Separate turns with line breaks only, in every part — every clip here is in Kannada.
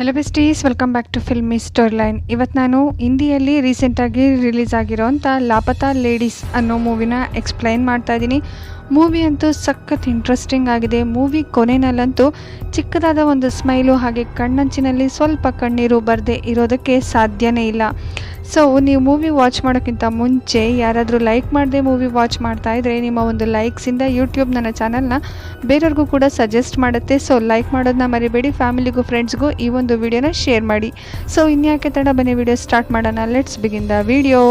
Hello besties welcome back to filmy story line ಇವತ್ತು ನಾನು ಹಿಂದಿಯಲ್ಲಿ ರೀಸೆಂಟಾಗಿ ರಿಲೀಸ್ ಆಗಿರೋಂಥ ಲಾಪತಾ ಲೇಡೀಸ್ ಅನ್ನೋ ಮೂವಿನ ಎಕ್ಸ್ಪ್ಲೈನ್ ಮಾಡ್ತಾ ಇದ್ದೀನಿ. ಮೂವಿ ಅಂತೂ ಸಖತ್ ಇಂಟ್ರೆಸ್ಟಿಂಗ್ ಆಗಿದೆ. ಮೂವಿ ಕೊನೆಯಲ್ಲಂತೂ ಚಿಕ್ಕದಾದ ಒಂದು ಸ್ಮೈಲು ಹಾಗೆ ಕಣ್ಣಂಚಿನಲ್ಲಿ ಸ್ವಲ್ಪ ಕಣ್ಣೀರು ಬರದೆ ಇರೋದಕ್ಕೆ ಸಾಧ್ಯನೇ ಇಲ್ಲ. ಸೊ ನೀವು ಮೂವಿ ವಾಚ್ ಮಾಡೋಕ್ಕಿಂತ ಮುಂಚೆ ಯಾರಾದರೂ ಲೈಕ್ ಮಾಡದೆ ಮೂವಿ ವಾಚ್ ಮಾಡ್ತಾ ಇದ್ದರೆ ನಿಮ್ಮ ಒಂದು ಲೈಕ್ಸಿಂದ ಯೂಟ್ಯೂಬ್ ನನ್ನ ಚಾನಲ್ನ ಬೇರೆಯವ್ರಿಗೂ ಕೂಡ ಸಜೆಸ್ಟ್ ಮಾಡುತ್ತೆ. ಸೊ ಲೈಕ್ ಮಾಡೋದನ್ನ ಮರಿಬೇಡಿ. ಫ್ಯಾಮಿಲಿಗೂ ಫ್ರೆಂಡ್ಸ್ಗೂ ಈ ಒಂದು ವಿಡಿಯೋನ ಶೇರ್ ಮಾಡಿ. ಸೊ ಇನ್ಯಾಕೆ ತಡ ಬನ್ನಿ ವಿಡಿಯೋ ಸ್ಟಾರ್ಟ್ ಮಾಡೋಣ. Let's begin the video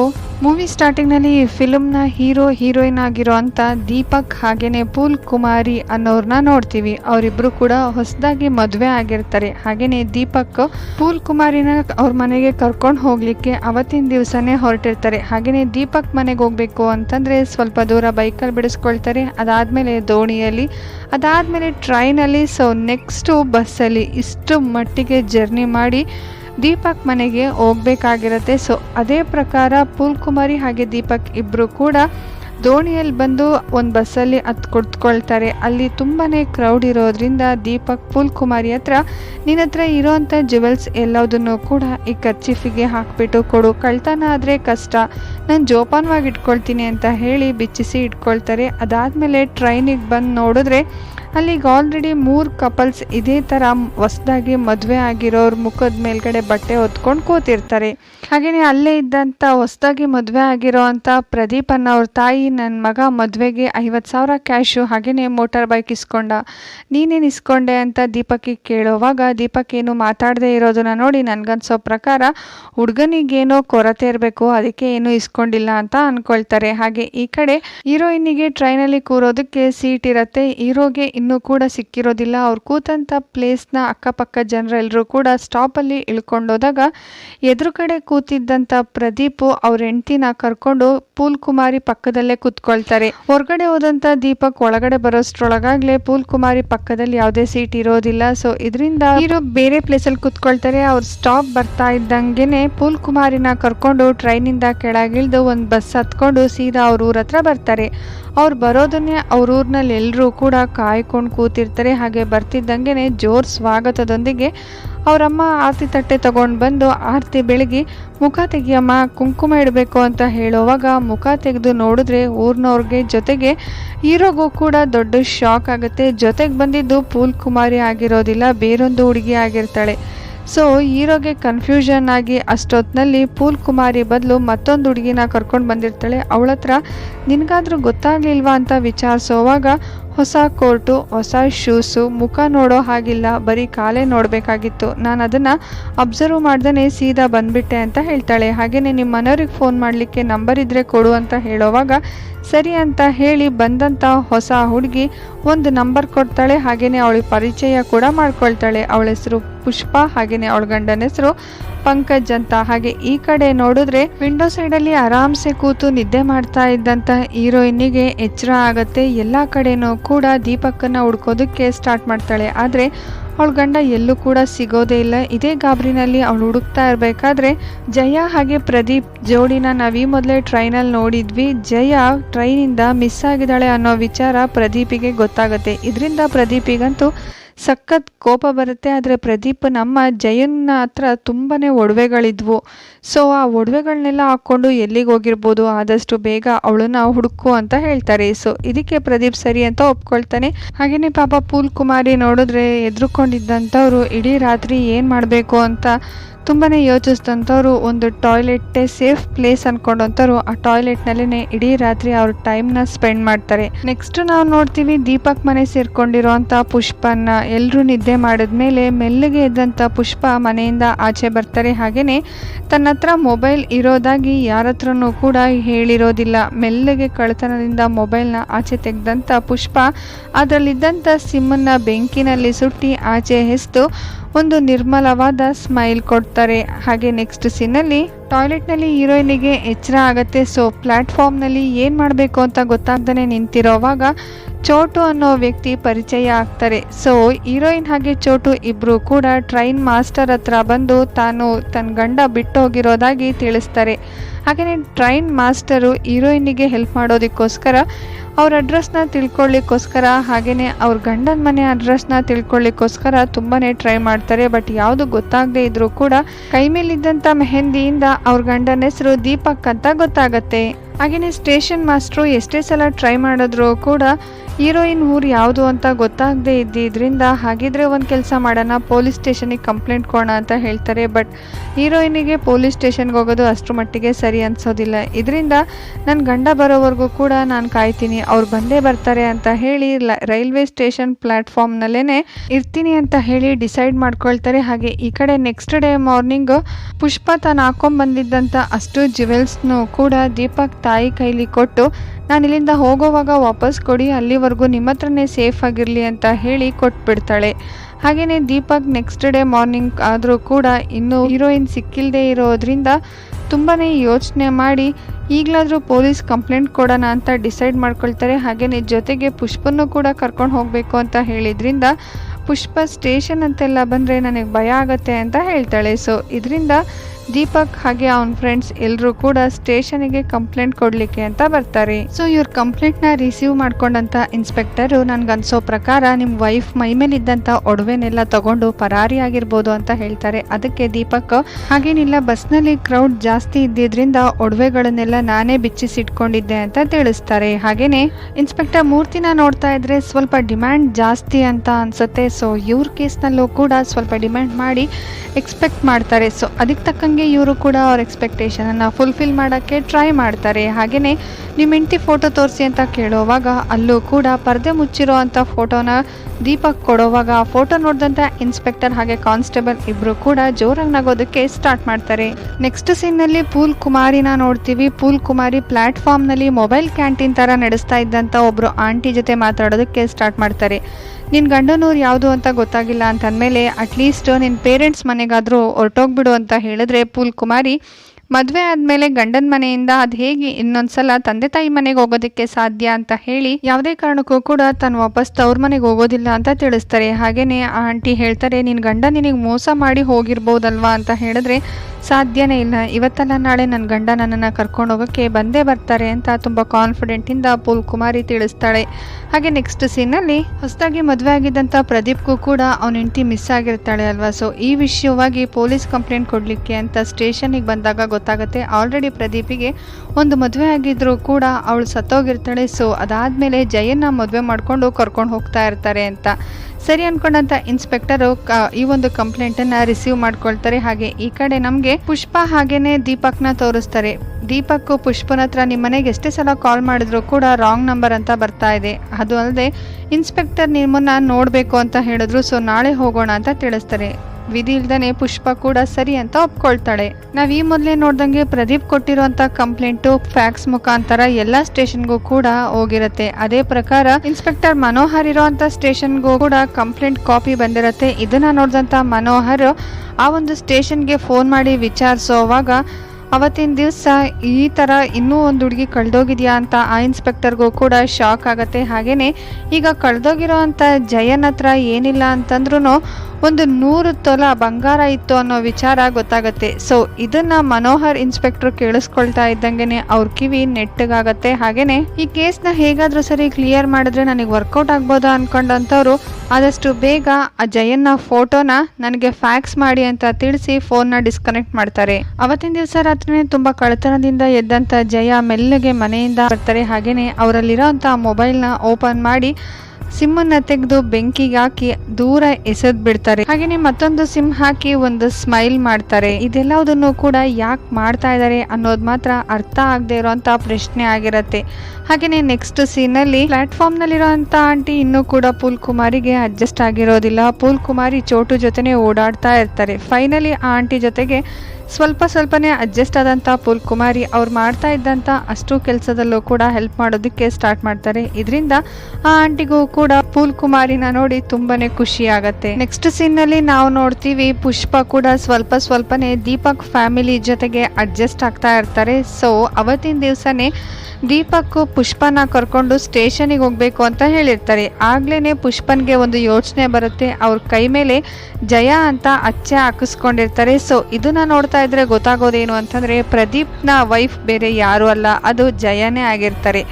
movie ಸ್ಟಾರ್ಟಿಂಗ್ನಲ್ಲಿ ಫಿಲಮ್ನ ಹೀರೋ ಹೀರೋಯಿನ್ ಆಗಿರೋ ಅಂತ ದೀಪಕ್ ಹಾಗೇನೆ ಪೂಲ್ ಕುಮಾರಿ ಅನ್ನೋರ್ನ ನೋಡ್ತೀವಿ. ಅವರಿಬ್ಬರು ಕೂಡ ಹೊಸದಾಗಿ ಮದುವೆ ಆಗಿರ್ತಾರೆ. ಹಾಗೆಯೇ ದೀಪಕ್ ಪೂಲ್ ಕುಮಾರಿನ ಅವ್ರ ಮನೆಗೆ ಕರ್ಕೊಂಡು ಹೋಗಲಿಕ್ಕೆ ಅವತ್ತಿನ ದಿವಸನೇ ಹೊರಟಿರ್ತಾರೆ. ಹಾಗೆಯೇ ದೀಪಕ್ ಮನೆಗೆ ಹೋಗ್ಬೇಕು ಅಂತಂದ್ರೆ ಸ್ವಲ್ಪ ದೂರ ಬೈಕಲ್ಲಿ ಬಿಡಿಸ್ಕೊಳ್ತಾರೆ. ಅದಾದ್ಮೇಲೆ ದೋಣಿಯಲ್ಲಿ, ಅದಾದ್ಮೇಲೆ ಟ್ರೈನಲ್ಲಿ. ಸೊ ನೆಕ್ಸ್ಟು ಬಸ್ಸಲ್ಲಿ ಇಷ್ಟು ಮಟ್ಟಿಗೆ ಜರ್ನಿ ಮಾಡಿ ದೀಪಕ್ ಮನೆಗೆ ಹೋಗ್ಬೇಕಾಗಿರತ್ತೆ. ಸೊ ಅದೇ ಪ್ರಕಾರ ಪೂಲ್ ಕುಮಾರಿ ಹಾಗೆ ದೀಪಕ್ ಇಬ್ಬರು ಕೂಡ ದೋಣಿಯಲ್ಲಿ ಬಂದು ಒಂದು ಬಸ್ಸಲ್ಲಿ ಹತ್ ಕುತ್ಕೊಳ್ತಾರೆ. ಅಲ್ಲಿ ತುಂಬಾ ಕ್ರೌಡ್ ಇರೋದ್ರಿಂದ ದೀಪಕ್ ಫುಲ್ ಕುಮಾರಿ ಹತ್ರ ನಿನ್ನ ಹತ್ರ ಇರೋವಂಥ ಜುವೆಲ್ಸ್ ಎಲ್ಲದನ್ನು ಕೂಡ ಈ ಕರ್ಚಿಫಿಗೆ ಹಾಕಿಬಿಟ್ಟು ಕೊಡು. ಕಳ್ತನ ಆದರೆ ಕಷ್ಟ. ನಾನು ಜೋಪಾನವಾಗಿ ಇಟ್ಕೊಳ್ತೀನಿ ಅಂತ ಹೇಳಿ ಬಿಚ್ಚಿಸಿ ಇಟ್ಕೊಳ್ತಾರೆ. ಅದಾದಮೇಲೆ ಟ್ರೈನಿಗೆ ಬಂದು ನೋಡಿದ್ರೆ ಅಲ್ಲಿಗೆ ಆಲ್ರೆಡಿ ಮೂರು ಕಪಲ್ಸ್ ಇದೇ ಥರ ಹೊಸದಾಗಿ ಮದುವೆ ಆಗಿರೋರು ಮುಖದ ಮೇಲ್ಗಡೆ ಬಟ್ಟೆ ಹೊತ್ಕೊಂಡು ಕೂತಿರ್ತಾರೆ. ಹಾಗೆಯೇ ಅಲ್ಲೇ ಇದ್ದಂಥ ಹೊಸದಾಗಿ ಮದುವೆ ಆಗಿರೋ ಅಂಥ ಪ್ರದೀಪ್ ಅವ್ರ ತಾಯಿ ನನ್ನ ಮಗ ಮದುವೆಗೆ ಐವತ್ತು ಸಾವಿರ ಕ್ಯಾಶು ಹಾಗೆಯೇ ಮೋಟಾರ್ ಬೈಕ್ ಇಸ್ಕೊಂಡ. ನೀನೇನು ಇಸ್ಕೊಂಡೆ ಅಂತ ದೀಪಕ್ಕಿಗೆ ಕೇಳೋವಾಗ ದೀಪಕ್ ಏನು ಮಾತಾಡದೇ ಇರೋದನ್ನ ನೋಡಿ ನನಗನ್ಸೋ ಪ್ರಕಾರ ಹುಡುಗನಿಗೇನೋ ಕೊರತೆ ಇರಬೇಕು, ಅದಕ್ಕೆ ಏನೂ ಇಸ್ಕೊಂಡಿಲ್ಲ ಅಂತ ಅನ್ಕೊಳ್ತಾರೆ. ಹಾಗೆ ಈ ಕಡೆ ಹೀರೋಯಿನಿಗೆ ಟ್ರೈನಲ್ಲಿ ಕೂರೋದಕ್ಕೆ ಸೀಟ್ ಇರುತ್ತೆ, ಹೀರೋಗೆ ಇನ್ನೂ ಕೂಡ ಸಿಕ್ಕಿರೋದಿಲ್ಲ. ಅವ್ರು ಕೂತಂಥ ಪ್ಲೇಸ್ನ ಅಕ್ಕಪಕ್ಕ ಜನರೆಲ್ಲರೂ ಕೂಡ ಸ್ಟಾಪಲ್ಲಿ ಇಳ್ಕೊಂಡೋದಾಗ ಎದುರುಗಡೆ ಕೂತಿದ್ದಂಥ ಪ್ರದೀಪು ಅವ್ರ ಹೆಂಡ್ತಿನ ಕರ್ಕೊಂಡು ಪೂಲ್ ಕುಮಾರಿ ಪಕ್ಕದಲ್ಲೇ ಕೂತ್ಕೊಳ್ತಾರೆ. ಹೊರಗಡೆ ಹೋದಂಥ ದೀಪಕ್ ಒಳಗಡೆ ಬರೋಷ್ಟ್ರೊಳಗಾಗಲೇ ಪೂಲ್ ಕುಮಾರಿ ಪಕ್ಕದಲ್ಲಿ ಯಾವುದೇ ಸೀಟ್ ಇರೋದಿಲ್ಲ. ಸೊ ಇದರಿಂದ ಇವರು ಬೇರೆ ಪ್ಲೇಸಲ್ಲಿ ಕೂತ್ಕೊಳ್ತಾರೆ. ಅವ್ರು ಸ್ಟಾಪ್ ಬರ್ತಾ ಇದ್ದಂಗೆನೆ ಪೂಲ್ ಕುಮಾರಿನ ಕರ್ಕೊಂಡು ಟ್ರೈನಿಂದ ಕೆಳಗಿಳಿದು ಒಂದು ಬಸ್ ಹತ್ಕೊಂಡು ಸೀದಾ ಅವ್ರ ಊರ ಹತ್ರ ಬರ್ತಾರೆ. ಅವ್ರು ಬರೋದನ್ನೇ ಅವ್ರ ಊರಿನಲ್ಲಿ ಎಲ್ಲರೂ ಕೂಡ ಕಾಯ್ಕೊಂಡು ಕೂತಿರ್ತಾರೆ. ಹಾಗೆ ಬರ್ತಿದ್ದಂಗೆ ಜೋರ್ ಸ್ವಾಗತದೊಂದಿಗೆ ಅವರಮ್ಮ ಆರತಿ ತಟ್ಟೆ ತಗೊಂಡು ಬಂದು ಆರತಿ ಬೆಳಗಿ, ಮುಖ ತೆಗಿಯಮ್ಮ, ಕುಂಕುಮ ಇಡಬೇಕು ಅಂತ ಹೇಳುವಾಗ ಮುಖ ತೆಗೆದು ನೋಡಿದ್ರೆ ಊರಿನವ್ರಿಗೆ ಜೊತೆಗೆ ಹೀರೋಗೂ ಕೂಡ ದೊಡ್ಡ ಶಾಕ್ ಆಗುತ್ತೆ. ಜೊತೆಗೆ ಬಂದಿದ್ದು ಪೂಲ್ ಕುಮಾರಿ ಆಗಿರೋದಿಲ್ಲ, ಬೇರೊಂದು ಹುಡುಗಿ ಆಗಿರ್ತಾಳೆ. ಸೊ ಹೀರೋಗೆ ಕನ್ಫ್ಯೂಷನ್ ಆಗಿ ಅಷ್ಟೊತ್ತಿನಲ್ಲಿ ಪೂಲ್ ಕುಮಾರಿ ಬದಲು ಮತ್ತೊಂದು ಹುಡುಗಿನ ಕರ್ಕೊಂಡು ಬಂದಿರ್ತಾಳೆ. ಅವಳ ಹತ್ರ ನಿನಗಾದ್ರೂ ಗೊತ್ತಾಗ್ಲಿಲ್ವಾ? ಅಂತ ವಿಚಾರಿಸೋವಾಗ ಹೊಸ ಕೋರ್ಟು ಹೊಸ ಶೂಸು, ಮುಖ ನೋಡೋ ಹಾಗಿಲ್ಲ, ಬರೀ ಕಾಲೇ ನೋಡಬೇಕಾಗಿತ್ತು. ನಾನು ಅದನ್ನು ಅಬ್ಸರ್ವ್ ಮಾಡ್ದೇ ಸೀದಾ ಬಂದುಬಿಟ್ಟೆ ಅಂತ ಹೇಳ್ತಾಳೆ. ಹಾಗೆಯೇ ನಿಮ್ಮ ಮನೆಯವ್ರಿಗೆ ಫೋನ್ ಮಾಡಲಿಕ್ಕೆ ನಂಬರ್ ಇದ್ದರೆ ಕೊಡು ಅಂತ ಹೇಳೋವಾಗ ಸರಿ ಅಂತ ಹೇಳಿ ಬಂದಂಥ ಹೊಸ ಹುಡುಗಿ ಒಂದು ನಂಬರ್ ಕೊಡ್ತಾಳೆ. ಹಾಗೆಯೇ ಅವಳಿಗೆ ಪರಿಚಯ ಕೂಡ ಮಾಡ್ಕೊಳ್ತಾಳೆ. ಅವಳ ಹೆಸರು ಪುಷ್ಪ ಹಾಗೆಯೇ ಅವಳ ಗಂಡನ ಹೆಸರು ಪಂಕಜ್ ಅಂತ. ಹಾಗೆ ಈ ಕಡೆ ನೋಡಿದ್ರೆ ವಿಂಡೋ ಸೈಡಲ್ಲಿ ಆರಾಮ್ಸೆ ಕೂತು ನಿದ್ದೆ ಮಾಡ್ತಾ ಇದ್ದಂತಹ ಹೀರೋಯಿನ್ನಿಗೆ ಎಚ್ಚರ ಆಗತ್ತೆ. ಎಲ್ಲಾ ಕಡೆನೂ ಕೂಡ ದೀಪಕ್ಕನ್ನ ಹುಡ್ಕೋದಕ್ಕೆ ಸ್ಟಾರ್ಟ್ ಮಾಡ್ತಾಳೆ. ಆದ್ರೆ ಅವಳ ಗಂಡ ಎಲ್ಲೂ ಕೂಡ ಸಿಗೋದೇ ಇಲ್ಲ. ಇದೇ ಗಾಬರಿನಲ್ಲಿ ಅವಳು ಹುಡುಕ್ತಾ ಇರಬೇಕಾದ್ರೆ ಜಯ ಹಾಗೆ ಪ್ರದೀಪ್ ಜೋಡಿನ ನಾವೀ ಮೊದಲೇ ಟ್ರೈನಲ್ಲಿ ನೋಡಿದ್ವಿ. ಜಯ ಟ್ರೈನಿಂದ ಮಿಸ್ ಆಗಿದ್ದಾಳೆ ಅನ್ನೋ ವಿಚಾರ ಪ್ರದೀಪಿಗೆ ಗೊತ್ತಾಗುತ್ತೆ. ಇದರಿಂದ ಪ್ರದೀಪಿಗಂತೂ ಸಖತ್ ಕೋಪ ಬರುತ್ತೆ, ಆದರೆ ಪ್ರದೀಪ್ ನಮ್ಮ ಜಯನ್ನ ಹತ್ರ ತುಂಬಾ ಒಡವೆಗಳಿದ್ವು. ಸೊ ಆ ಒಡವೆಗಳನ್ನೆಲ್ಲ ಹಾಕ್ಕೊಂಡು ಎಲ್ಲಿಗೆ ಹೋಗಿರ್ಬೋದು? ಆದಷ್ಟು ಬೇಗ ಅವಳನ್ನ ಹುಡುಕು ಅಂತ ಹೇಳ್ತಾರೆ. ಸೊ ಇದಕ್ಕೆ ಪ್ರದೀಪ್ ಸರಿ ಅಂತ ಒಪ್ಕೊಳ್ತಾನೆ. ಹಾಗೆಯೇ ಪಾಪ ಪೂಲ್ ಕುಮಾರಿ ನೋಡಿದ್ರೆ ಎದ್ರುಕೊಂಡಿದ್ದಂಥವ್ರು, ಇಡೀ ರಾತ್ರಿ ಏನು ಮಾಡಬೇಕು ಅಂತ ತುಂಬಾ ಯೋಚಿಸಿದಂಥವ್ರು ಒಂದು ಟಾಯ್ಲೆಟೇ ಸೇಫ್ ಪ್ಲೇಸ್ ಅಂದ್ಕೊಂಡಂಥವ್ರು ಆ ಟಾಯ್ಲೆಟ್ನಲ್ಲೇ ಇಡೀ ರಾತ್ರಿ ಅವ್ರ ಟೈಮ್ನ ಸ್ಪೆಂಡ್ ಮಾಡ್ತಾರೆ. ನೆಕ್ಸ್ಟ್ ನಾವು ನೋಡ್ತೀವಿ ದೀಪಕ್ ಮನೆ ಸೇರ್ಕೊಂಡಿರುವಂಥ ಪುಷ್ಪನ ಎಲ್ಲರೂ ನಿದ್ದೆ ಮಾಡಿದ್ಮೇಲೆ ಮೆಲ್ಲಗೆ ಇದ್ದಂಥ ಪುಷ್ಪ ಮನೆಯಿಂದ ಆಚೆ ಬರ್ತಾರೆ. ಹಾಗೆಯೇ ತನ್ನ ಹತ್ರ ಮೊಬೈಲ್ ಇರೋದಾಗಿ ಯಾರ ಹತ್ರನೂ ಕೂಡ ಹೇಳಿರೋದಿಲ್ಲ. ಮೆಲ್ಲಗೆ ಕಳ್ತನದಿಂದ ಮೊಬೈಲ್ನ ಆಚೆ ತೆಗೆದಂಥ ಪುಷ್ಪ ಅದರಲ್ಲಿದ್ದಂಥ ಸಿಮ್ಮನ್ನು ಬೆಂಕಿನಲ್ಲಿ ಸುಟ್ಟಿ ಆಚೆ ಹೆಸ್ತು ಒಂದು ನಿರ್ಮಲವಾದ ಸ್ಮೈಲ್ ಕೊಡ್ತಾರೆ ಹಾಗೆ ನೆಕ್ಸ್ಟ್ ಸೀನಲ್ಲಿ ಟಾಯ್ಲೆಟ್ನಲ್ಲಿ ಹೀರೋಯಿನಿಗೆ ಎಚ್ಚರ ಆಗುತ್ತೆ, ಸೊ ಪ್ಲ್ಯಾಟ್ಫಾರ್ಮ್ನಲ್ಲಿ ಏನು ಮಾಡಬೇಕು ಅಂತ ಗೊತ್ತಾಗ್ದೇ ನಿಂತಿರೋವಾಗ ಚೋಟು ಅನ್ನೋ ವ್ಯಕ್ತಿ ಪರಿಚಯ ಆಗ್ತಾರೆ. ಸೊ ಹೀರೋಯಿನ್ ಹಾಗೆ ಚೋಟು ಇಬ್ಬರು ಕೂಡ ಟ್ರೈನ್ ಮಾಸ್ಟರ್ ಹತ್ರ ಬಂದು ತಾನು ತನ್ನ ಗಂಡ ಬಿಟ್ಟು ಹೋಗಿರೋದಾಗಿ ತಿಳಿಸ್ತಾರೆ. ಹಾಗೆಯೇ ಟ್ರೈನ್ ಮಾಸ್ಟರು ಹೀರೋಯಿನಿಗೆ ಹೆಲ್ಪ್ ಮಾಡೋದಕ್ಕೋಸ್ಕರ ಅವ್ರ ಅಡ್ರೆಸ್ನ ತಿಳ್ಕೊಳ್ಳಿಕ್ಕೋಸ್ಕರ ಹಾಗೆಯೇ ಅವ್ರ ಗಂಡನ ಮನೆ ಅಡ್ರೆಸ್ನ ತಿಳ್ಕೊಳ್ಳಿಕ್ಕೋಸ್ಕರ ತುಂಬಾ ಟ್ರೈ ಮಾಡ್ತಾರೆ. ಬಟ್ ಯಾವುದು ಗೊತ್ತಾಗದೇ ಇದ್ರೂ ಕೂಡ ಕೈ ಮೇಲಿದ್ದಂಥ ಮೆಹಂದಿಯಿಂದ ಅವ್ರ ಗಂಡನ ಹೆಸರು ದೀಪಕ್ ಅಂತ ಗೊತ್ತಾಗತ್ತೆ. ಹಾಗೆಯೇ ಸ್ಟೇಷನ್ ಮಾಸ್ಟ್ರು ಎಷ್ಟೇ ಸಲ ಟ್ರೈ ಮಾಡಿದ್ರು ಕೂಡ ಹೀರೋಯಿನ್ ಊರು ಯಾವುದು ಅಂತ ಗೊತ್ತಾಗದೇ ಇದ್ದಿದ್ರಿಂದ ಹಾಗಿದ್ರೆ ಒಂದು ಕೆಲಸ ಮಾಡೋಣ, ಪೊಲೀಸ್ ಸ್ಟೇಷನಿಗೆ ಕಂಪ್ಲೇಂಟ್ ಕೊಡೋಣ ಅಂತ ಹೇಳ್ತಾರೆ. ಬಟ್ ಹೀರೋಯಿನಿಗೆ ಪೊಲೀಸ್ ಸ್ಟೇಷನ್ಗೆ ಹೋಗೋದು ಅಷ್ಟರ ಮಟ್ಟಿಗೆ ಸರಿ ಅನ್ಸೋದಿಲ್ಲ. ಇದರಿಂದ ನನ್ನ ಗಂಡ ಬರೋವರೆಗೂ ಕೂಡ ನಾನು ಕಾಯ್ತೀನಿ. ಅವ್ರು ಬಂದೇ ಬರ್ತಾರೆ ಅಂತ ಹೇಳಿ ರೈಲ್ವೆ ಸ್ಟೇಷನ್ ಪ್ಲ್ಯಾಟ್ಫಾರ್ಮ್ನಲ್ಲೇ ಇರ್ತೀನಿ ಅಂತ ಹೇಳಿ ಡಿಸೈಡ್ ಮಾಡ್ಕೊಳ್ತಾರೆ. ಹಾಗೆ ಈ ಕಡೆ ನೆಕ್ಸ್ಟ್ ಡೇ ಮಾರ್ನಿಂಗ್ ಪುಷ್ಪ ತಾನು ಹಾಕೊಂಡ್ಬಂದಿದ್ದಂಥ ಅಷ್ಟು ಜ್ಯುವೆಲ್ಸ್ನು ಕೂಡ ದೀಪಕ್ ತಾಯಿ ಕೈಲಿ ಕೊಟ್ಟು ನಾನು ಇಲ್ಲಿಂದ ಹೋಗೋವಾಗ ವಾಪಸ್ ಕೊಡಿ, ಅಲ್ಲಿವರೆಗೂ ನಿಮ್ಮ ಹತ್ರನೇ ಸೇಫ್ ಆಗಿರಲಿ ಅಂತ ಹೇಳಿ ಕೊಟ್ಬಿಡ್ತಾಳೆ. ಹಾಗೆಯೇ ದೀಪಕ್ ನೆಕ್ಸ್ಟ್ ಡೇ ಮಾರ್ನಿಂಗ್ ಆದರೂ ಕೂಡ ಇನ್ನೂ ಹೀರೋಯಿನ್ ಸಿಕ್ಕಿಲ್ಲದೆ ಇರೋದ್ರಿಂದ ತುಂಬಾ ಯೋಚನೆ ಮಾಡಿ, ಈಗಲಾದರೂ ಪೊಲೀಸ್ ಕಂಪ್ಲೇಂಟ್ ಕೊಡೋಣ ಅಂತ ಡಿಸೈಡ್ ಮಾಡ್ಕೊಳ್ತಾರೆ. ಹಾಗೆಯೇ ಜೊತೆಗೆ ಪುಷ್ಪನ್ನು ಕೂಡ ಕರ್ಕೊಂಡು ಹೋಗಬೇಕು ಅಂತ ಹೇಳಿದ್ರಿಂದ ಪುಷ್ಪ ಸ್ಟೇಷನ್ ಅಂತೆಲ್ಲ ಬಂದರೆ ನನಗೆ ಭಯ ಆಗುತ್ತೆ ಅಂತ ಹೇಳ್ತಾಳೆ. ಸೊ ಇದರಿಂದ ದೀಪಕ್ ಹಾಗೆ ಅವನ ಫ್ರೆಂಡ್ಸ್ ಎಲ್ಲರೂ ಕೂಡ ಸ್ಟೇಷನಿಗೆ ಕಂಪ್ಲೇಂಟ್ ಕೊಡಲಿಕ್ಕೆ ಅಂತ ಬರ್ತಾರೆ. ಸೊ ಇವ್ರ ನ ರಿಸೀವ್ ಮಾಡ್ಕೊಂಡಂತ ಇನ್ಸ್ಪೆಕ್ಟರು ಅನ್ಸೋ ಪ್ರಕಾರ ನಿಮ್ಮ ವೈಫ್ ಮೈ ಮೇಲಿದ್ದಂಥ ಒಡವೆನೆಲ್ಲ ತಗೊಂಡು ಪರಾರಿ ಆಗಿರ್ಬೋದು ಅಂತ ಹೇಳ್ತಾರೆ. ಅದಕ್ಕೆ ದೀಪಕ್ ಹಾಗೇನಿಲ್ಲ ಬಸ್ನಲ್ಲಿ ಕ್ರೌಡ್ ಜಾಸ್ತಿ ಇದ್ದಿದ್ರಿಂದ ಒಡವೆಗಳನ್ನೆಲ್ಲ ನಾನೇ ಬಿಚ್ಚಿಸಿಟ್ಕೊಂಡಿದ್ದೆ ಅಂತ ತಿಳಿಸ್ತಾರೆ. ಹಾಗೇನೆ ಇನ್ಸ್ಪೆಕ್ಟರ್ ಮೂರ್ತಿನ ನೋಡ್ತಾ ಇದ್ರೆ ಸ್ವಲ್ಪ ಡಿಮ್ಯಾಂಡ್ ಜಾಸ್ತಿ ಅಂತ ಅನ್ಸುತ್ತೆ. ಸೊ ಇವ್ರ ಕೇಸ್ನಲ್ಲೂ ಕೂಡ ಸ್ವಲ್ಪ ಡಿಮ್ಯಾಂಡ್ ಮಾಡಿ ಎಕ್ಸ್ಪೆಕ್ಟ್ ಮಾಡ್ತಾರೆ. ಸೊ ಅದಕ್ಕೆ ತಕ್ಕಂಗೆ ಇವರು ಕೂಡ ಅವ್ರ ಎಕ್ಸ್ಪೆಕ್ಟೇಷನನ್ನು ಫುಲ್ಫಿಲ್ ಮಾಡೋಕ್ಕೆ ಟ್ರೈ ಮಾಡ್ತಾರೆ. ಹಾಗೆಯೇ ನಿಮ್ಮ ಹೆಂಡತಿ ಫೋಟೋ ತೋರಿಸಿ ಅಂತ ಕೇಳೋವಾಗ ಅಲ್ಲೂ ಕೂಡ ಪರದೆ ಮುಚ್ಚಿರೋ ಅಂಥ ಫೋಟೋನ ದೀಪಕ್ ಕೊಡೋವಾಗ ಆ ಫೋಟೋ ನೋಡಿದಂಥ ಇನ್ಸ್ಪೆಕ್ಟರ್ ಹಾಗೆ ಕಾನ್ಸ್ಟೇಬಲ್ ಇಬ್ಬರು ಕೂಡ ಜೋರಾಗಿ ನಗೋದಕ್ಕೆ ಸ್ಟಾರ್ಟ್ ಮಾಡ್ತಾರೆ. ನೆಕ್ಸ್ಟ್ ಸೀನ್ನಲ್ಲಿ ಪೂಲ್ ಕುಮಾರಿನ ನೋಡ್ತೀವಿ. ಪೂಲ್ ಕುಮಾರಿ ಪ್ಲ್ಯಾಟ್ಫಾರ್ಮ್ನಲ್ಲಿ ಮೊಬೈಲ್ ಕ್ಯಾಂಟೀನ್ ಥರ ನಡೆಸ್ತಾ ಇದ್ದಂಥ ಒಬ್ಬರು ಆಂಟಿ ಜೊತೆ ಮಾತಾಡೋದಕ್ಕೆ ಸ್ಟಾರ್ಟ್ ಮಾಡ್ತಾರೆ. ನಿನ್ನ ಗಂಡನವ್ರು ಯಾವುದು ಅಂತ ಗೊತ್ತಾಗಿಲ್ಲ ಅಂತ ಅಂದಮೇಲೆ ಅಟ್ಲೀಸ್ಟ್ ನಿನ್ನ ಪೇರೆಂಟ್ಸ್ ಮನೆಗಾದರೂ ಹೊರಟೋಗ್ಬಿಡು ಅಂತ ಹೇಳಿದ್ರೆ ಪೂಲ್ ಕುಮಾರಿ ಮದುವೆ ಆದಮೇಲೆ ಗಂಡನ ಮನೆಯಿಂದ ಅದು ಹೇಗೆ ಇನ್ನೊಂದ್ಸಲ ತಂದೆ ತಾಯಿ ಮನೆಗೆ ಹೋಗೋದಕ್ಕೆ ಸಾಧ್ಯ ಅಂತ ಹೇಳಿ ಯಾವುದೇ ಕಾರಣಕ್ಕೂ ಕೂಡ ತಾನು ವಾಪಸ್ ತವ್ರ ಮನೆಗೆ ಹೋಗೋದಿಲ್ಲ ಅಂತ ತಿಳಿಸ್ತಾರೆ. ಹಾಗೇನೆ ಆ ಆಂಟಿ ಹೇಳ್ತಾರೆ ನಿನ್ನ ಗಂಡ ನಿನಗೆ ಮೋಸ ಮಾಡಿ ಹೋಗಿರ್ಬೋದಲ್ವಾ? ಅಂತ ಹೇಳಿದ್ರೆ, ಸಾಧ್ಯನೇ ಇಲ್ಲ. ಇವತ್ತಲ್ಲ ನಾಳೆ ನನ್ನ ಗಂಡ ನನ್ನನ್ನು ಕರ್ಕೊಂಡು ಹೋಗೋಕ್ಕೆ ಬಂದೇ ಬರ್ತಾರೆ ಅಂತ ತುಂಬ ಕಾನ್ಫಿಡೆಂಟಿಂದ ಪೂಲ್ ಕುಮಾರಿ ತಿಳಿಸ್ತಾಳೆ. ಹಾಗೆ ನೆಕ್ಸ್ಟ್ ಸೀನಲ್ಲಿ ಹೊಸದಾಗಿ ಮದುವೆ ಆಗಿದ್ದಂಥ ಪ್ರದೀಪ್ಗೂ ಕೂಡ ಅವನ ಹೆಂಡತಿ ಮಿಸ್ ಆಗಿರ್ತಾಳೆ ಅಲ್ವಾ? ಸೊ ಈ ವಿಷಯವಾಗಿ ಪೊಲೀಸ್ ಕಂಪ್ಲೇಂಟ್ ಕೊಡಲಿಕ್ಕೆ ಅಂತ ಸ್ಟೇಷನಿಗೆ ಬಂದಾಗ ಗೊತ್ತಾಗುತ್ತೆ. ಆಲ್ರೆಡಿ ಪ್ರದೀಪಿಗೆ ಒಂದು ಮದುವೆ ಆಗಿದ್ರು ಕೂಡ ಅವಳು ಸತ್ತೋಗಿರ್ತಾಳೆ. ಸೊ ಅದಾದಮೇಲೆ ಜಯನ್ನ ಮದುವೆ ಮಾಡಿಕೊಂಡು ಕರ್ಕೊಂಡು ಹೋಗ್ತಾ ಇರ್ತಾರೆ ಅಂತ. ಸರಿ ಅನ್ಕೊಂಡಂತ ಇನ್ಸ್ಪೆಕ್ಟರು ಈ ಒಂದು ಕಂಪ್ಲೇಂಟನ್ನು ರಿಸೀವ್ ಮಾಡ್ಕೊಳ್ತಾರೆ. ಹಾಗೆ ಈ ಕಡೆ ನಮಗೆ ಪುಷ್ಪ ಹಾಗೇನೆ ದೀಪಕ್ನ ತೋರಿಸ್ತಾರೆ. ದೀಪಕ್ ಪುಷ್ಪನ ಹತ್ರ ನಿಮ್ಮ ಮನೆಗೆ ಎಷ್ಟೇ ಸಲ ಕಾಲ್ ಮಾಡಿದ್ರು ಕೂಡ ರಾಂಗ್ ನಂಬರ್ ಅಂತ ಬರ್ತಾ ಇದೆ. ಅದು ಅಲ್ಲದೆ ಇನ್ಸ್ಪೆಕ್ಟರ್ ನಿಮ್ಮನ್ನ ನೋಡಬೇಕು ಅಂತ ಹೇಳಿದ್ರು. ಸೊ ನಾಳೆ ಹೋಗೋಣ ಅಂತ ತಿಳಿಸ್ತಾರೆ. ವಿಧಿ ಇಲ್ದನೆ ಪುಷ್ಪ ಕೂಡ ಸರಿ ಅಂತ ಒಪ್ಕೊಳ್ತಾಳೆ. ನಾವ್ ಈ ಮೊದಲೇ ನೋಡ್ದಂಗೆ ಪ್ರದೀಪ್ ಕೊಟ್ಟಿರುವಂತ ಕಂಪ್ಲೇಂಟು ಫ್ಯಾಕ್ಸ್ ಮುಖಾಂತರ ಎಲ್ಲಾ ಸ್ಟೇಷನ್ಗೂ ಕೂಡ ಹೋಗಿರತ್ತೆ. ಅದೇ ಪ್ರಕಾರ ಇನ್ಸ್ಪೆಕ್ಟರ್ ಮನೋಹರ್ ಇರೋಂಥ ಸ್ಟೇಷನ್ಗೂ ಕೂಡ ಕಂಪ್ಲೇಂಟ್ ಕಾಪಿ ಬಂದಿರತ್ತೆ. ಇದನ್ನ ನೋಡಿದಂತ ಮನೋಹರ್ ಆ ಒಂದು ಸ್ಟೇಷನ್ಗೆ ಫೋನ್ ಮಾಡಿ ವಿಚಾರಿಸೋವಾಗ, ಅವತ್ತಿನ ದಿವಸ ಈ ಥರ ಇನ್ನೂ ಒಂದು ಹುಡುಗಿ ಕಳ್ದೋಗಿದ್ಯಾ? ಅಂತ ಆ ಇನ್ಸ್ಪೆಕ್ಟರ್ಗೂ ಕೂಡ ಶಾಕ್ ಆಗತ್ತೆ. ಹಾಗೇನೆ ಈಗ ಕಳೆದೋಗಿರೋ ಅಂಥ ಜಯನ್ ಹತ್ರ ಏನಿಲ್ಲ ಅಂತಂದ್ರೂ ಒಂದು ನೂರು ತೊಲ ಬಂಗಾರ ಇತ್ತು ಅನ್ನೋ ವಿಚಾರ ಗೊತ್ತಾಗತ್ತೆ. ಸೊ ಇದನ್ನ ಮನೋಹರ್ ಇನ್ಸ್ಪೆಕ್ಟರ್ ಕೇಳಿಸ್ಕೊಳ್ತಾ ಇದ್ದಂಗೆನೆ ಅವ್ರ ಕಿವಿ ನೆಟ್ಟಗಾಗತ್ತೆ. ಹಾಗೇನೆ, ಈ ಕೇಸ್ನ ಹೇಗಾದ್ರೂ ಸರಿ ಕ್ಲಿಯರ್ ಮಾಡಿದ್ರೆ ನನಗೆ ವರ್ಕೌಟ್ ಆಗ್ಬೋದಾ ಅನ್ಕೊಂಡಂಥವ್ರು, ಆದಷ್ಟು ಬೇಗ ಆ ಜಯನ್ನ ಫೋಟೋನ ನನಗೆ ಫ್ಯಾಕ್ಸ್ ಮಾಡಿ ಅಂತ ತಿಳಿಸಿ ಫೋನ್ನ ಡಿಸ್ಕನೆಕ್ಟ್ ಮಾಡ್ತಾರೆ. ಅವತ್ತಿನ ದಿವಸ ರಾತ್ರಿನೇ ತುಂಬಾ ಕಳತನದಿಂದ ಎದ್ದಂತ ಜಯ ಮೆಲ್ಲಗೆ ಮನೆಯಿಂದ ಬರ್ತಾರೆ. ಹಾಗೇನೆ, ಅವರಲ್ಲಿರೋಂಥ ಮೊಬೈಲ್ನ ಓಪನ್ ಮಾಡಿ ಸಿಮ್ಮನ್ನ ತೆಗೆದು ಬೆಂಕಿಗೆ ಹಾಕಿ ದೂರ ಎಸೆದ್ ಬಿಡ್ತಾರೆ. ಹಾಗೇನೆ ಮತ್ತೊಂದು ಸಿಮ್ ಹಾಕಿ ಒಂದು ಸ್ಮೈಲ್ ಮಾಡ್ತಾರೆ. ಇದೆಲ್ಲದನ್ನು ಕೂಡ ಯಾಕೆ ಮಾಡ್ತಾ ಇದ್ದಾರೆ ಅನ್ನೋದು ಮಾತ್ರ ಅರ್ಥ ಆಗದೆ ಇರೋಂಥ ಪ್ರಶ್ನೆ ಆಗಿರತ್ತೆ. ಹಾಗೇನೆ ನೆಕ್ಸ್ಟ್ ಸೀನಲ್ಲಿ ಪ್ಲಾಟ್ಫಾರ್ಮ್ ನಲ್ಲಿರೋಂಥ ಆಂಟಿ ಇನ್ನೂ ಕೂಡ ಪೂಲ್ ಕುಮಾರಿಗೆ ಅಡ್ಜಸ್ಟ್ ಆಗಿರೋದಿಲ್ಲ. ಪೂಲ್ ಕುಮಾರಿ ಚೋಟು ಜೊತೆನೆ ಓಡಾಡ್ತಾ ಇರ್ತಾರೆ. ಫೈನಲಿ ಆ ಆಂಟಿ ಜೊತೆಗೆ ಸ್ವಲ್ಪ ಸ್ವಲ್ಪನೇ ಅಡ್ಜಸ್ಟ್ ಆದಂಥ ಪುಲ್ ಕುಮಾರಿ ಅವ್ರು ಮಾಡ್ತಾ ಇದ್ದಂಥ ಅಷ್ಟು ಕೆಲಸದಲ್ಲೂ ಕೂಡ ಹೆಲ್ಪ್ ಮಾಡೋದಕ್ಕೆ ಸ್ಟಾರ್ಟ್ ಮಾಡ್ತಾರೆ. ಇದರಿಂದ ಆ ಆಂಟಿಗೂ ಕೂಡ ಪುಲ್ ಕುಮಾರಿನ ನೋಡಿ ತುಂಬಾನೇ ಖುಷಿ ಆಗತ್ತೆ. ನೆಕ್ಸ್ಟ್ ಸೀನ್ನಲ್ಲಿ ನಾವು ನೋಡ್ತೀವಿ ಪುಷ್ಪ ಕೂಡ ಸ್ವಲ್ಪ ಸ್ವಲ್ಪನೇ ದೀಪಕ್ ಫ್ಯಾಮಿಲಿ ಜೊತೆಗೆ ಅಡ್ಜಸ್ಟ್ ಆಗ್ತಾ ಇರ್ತಾರೆ. ಸೊ ಅವತ್ತಿನ ದಿವಸನೇ ದೀಪಕ್ ಪುಷ್ಪನ ಕರ್ಕೊಂಡು ಸ್ಟೇಷನಿಗೆ ಹೋಗ್ಬೇಕು ಅಂತ ಹೇಳಿರ್ತಾರೆ. ಆಗ್ಲೇ ಪುಷ್ಪನ್ಗೆ ಒಂದು ಯೋಚನೆ ಬರುತ್ತೆ. ಅವ್ರ ಕೈ ಮೇಲೆ ಜಯ ಅಂತ ಅಚ್ಚೆ ಹಾಕಿಸ್ಕೊಂಡಿರ್ತಾರೆ. ಸೊ ಇದನ್ನ ನೋಡ್ತಾ ಇದ್ರೆ ಗೊತ್ತಾಗೋದೇನು ಅಂತಂದ್ರೆ ಪ್ರದೀಪ್ನ ವೈಫ್ ಬೇರೆ ಯಾರು ಅಲ್ಲ, ಅದು ಜಯನೇ ಆಗಿರ್ತಾರೆ.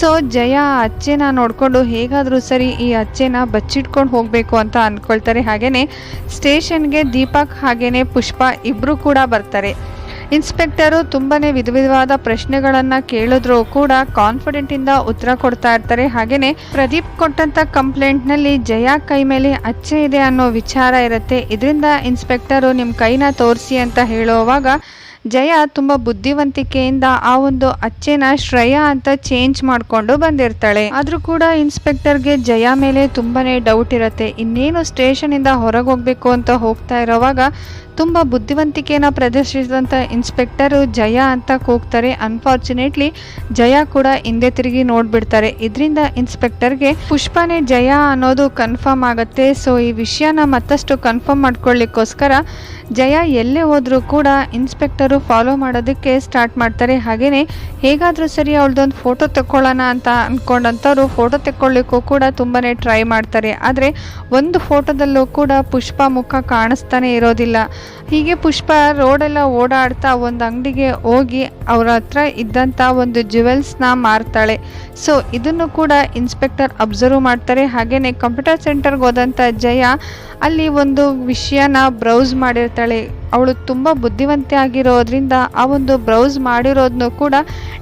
ಸೊ ಜಯ ಅಚ್ಚೆನ ನೋಡಿಕೊಂಡು ಹೇಗಾದರೂ ಸರಿ ಈ ಅಚ್ಚೆನ ಬಚ್ಚಿಟ್ಕೊಂಡು ಹೋಗಬೇಕು ಅಂತ ಅಂದ್ಕೊಳ್ತಾರೆ ಹಾಗೆಯೇ ಸ್ಟೇಷನ್ಗೆ ದೀಪಕ್ ಹಾಗೆಯೇ ಪುಷ್ಪ ಇಬ್ಬರು ಕೂಡ ಬರ್ತಾರೆ. ಇನ್ಸ್ಪೆಕ್ಟರು ತುಂಬಾನೇ ವಿಧ ವಿಧವಾದ ಪ್ರಶ್ನೆಗಳನ್ನ ಕೇಳಿದ್ರು ಕೂಡ ಕಾನ್ಫಿಡೆಂಟ್ ಇಂದ ಉತ್ತರ ಕೊಡ್ತಾ ಇರ್ತಾರೆ. ಹಾಗೇನೆ ಪ್ರದೀಪ್ ಕೊಟ್ಟಂತ ಕಂಪ್ಲೇಂಟ್ನಲ್ಲಿ ಜಯ ಕೈ ಮೇಲೆ ಅಚ್ಚೆ ಇದೆ ಅನ್ನೋ ವಿಚಾರ ಇರುತ್ತೆ. ಇದರಿಂದ ಇನ್ಸ್ಪೆಕ್ಟರು ನಿಮ್ಮ ಕೈನ ತೋರಿಸಿ ಅಂತ ಹೇಳುವಾಗ ಜಯ ತುಂಬ ಬುದ್ಧಿವಂತಿಕೆಯಿಂದ ಆ ಒಂದು ಅಚ್ಚೆನ ಶ್ರೇಯ ಅಂತ ಚೇಂಜ್ ಮಾಡಿಕೊಂಡು ಬಂದಿರ್ತಾಳೆ. ಆದರೂ ಕೂಡ ಇನ್ಸ್ಪೆಕ್ಟರ್ಗೆ ಜಯ ಮೇಲೆ ತುಂಬಾನೇ ಡೌಟ್ ಇರುತ್ತೆ. ಇನ್ನೇನು ಸ್ಟೇಷನಿಂದ ಹೊರಗೆ ಹೋಗ್ಬೇಕು ಅಂತ ಹೋಗ್ತಾ ಇರೋವಾಗ ತುಂಬ ಬುದ್ಧಿವಂತಿಕೆಯನ್ನು ಪ್ರದರ್ಶಿಸಿದಂಥ ಇನ್ಸ್ಪೆಕ್ಟರು ಜಯ ಅಂತ ಕೂಗ್ತಾರೆ. ಅನ್ಫಾರ್ಚುನೇಟ್ಲಿ ಜಯ ಕೂಡ ಹಿಂದೆ ತಿರುಗಿ ನೋಡ್ಬಿಡ್ತಾರೆ. ಇದರಿಂದ ಇನ್ಸ್ಪೆಕ್ಟರ್ಗೆ ಪುಷ್ಪನೇ ಜಯ ಅನ್ನೋದು ಕನ್ಫರ್ಮ್ ಆಗುತ್ತೆ. ಸೊ ಈ ವಿಷಯನ ಮತ್ತಷ್ಟು ಕನ್ಫರ್ಮ್ ಮಾಡ್ಕೊಳ್ಳಿಕ್ಕೋಸ್ಕರ ಜಯ ಎಲ್ಲೇ ಹೋದರೂ ಕೂಡ ಇನ್ಸ್ಪೆಕ್ಟರು ಫಾಲೋ ಮಾಡೋದಕ್ಕೆ ಸ್ಟಾರ್ಟ್ ಮಾಡ್ತಾರೆ. ಹಾಗೆಯೇ ಹೇಗಾದರೂ ಸರಿ ಅವಳದೊಂದು ಫೋಟೋ ತಕ್ಕೊಳ್ಳೋಣ ಅಂತ ಅಂದ್ಕೊಂಡಂಥವ್ರು ಫೋಟೋ ತೆಕ್ಕೊಳ್ಳಿಕ್ಕೂ ಕೂಡ ತುಂಬಾ ಟ್ರೈ ಮಾಡ್ತಾರೆ. ಆದರೆ, ಒಂದು ಫೋಟೋದಲ್ಲೂ ಕೂಡ ಪುಷ್ಪ ಮುಖ ಕಾಣಿಸ್ತಾನೆ ಇರೋದಿಲ್ಲ. ಹೀಗೆ ಪುಷ್ಪ ರೋಡೆಲ್ಲ ಓಡಾಡ್ತಾ ಒಂದು ಅಂಗಡಿಗೆ ಹೋಗಿ ಅವ್ರ ಹತ್ರ ಇದ್ದಂಥ ಒಂದು ಜ್ಯುವೆಲ್ಸ್ನ ಮಾರ್ತಾಳೆ. ಸೊ ಇದನ್ನು ಕೂಡ ಇನ್ಸ್ಪೆಕ್ಟರ್ ಅಬ್ಸರ್ವ್ ಮಾಡ್ತಾರೆ. ಹಾಗೆಯೇ ಕಂಪ್ಯೂಟರ್ ಸೆಂಟರ್ಗೆ ಹೋದಂಥ ಜಯ ಅಲ್ಲಿ ಒಂದು ವಿಷಯನ ಬ್ರೌಸ್ ಮಾಡಿರ್ತಾಳೆ. ಅವಳು ತುಂಬ ಬುದ್ಧಿವಂತೆ ಆಗಿರೋದ್ರಿಂದ ಆ ಒಂದು ಬ್ರೌಸ್ ಮಾಡಿರೋದನ್ನು ಕೂಡ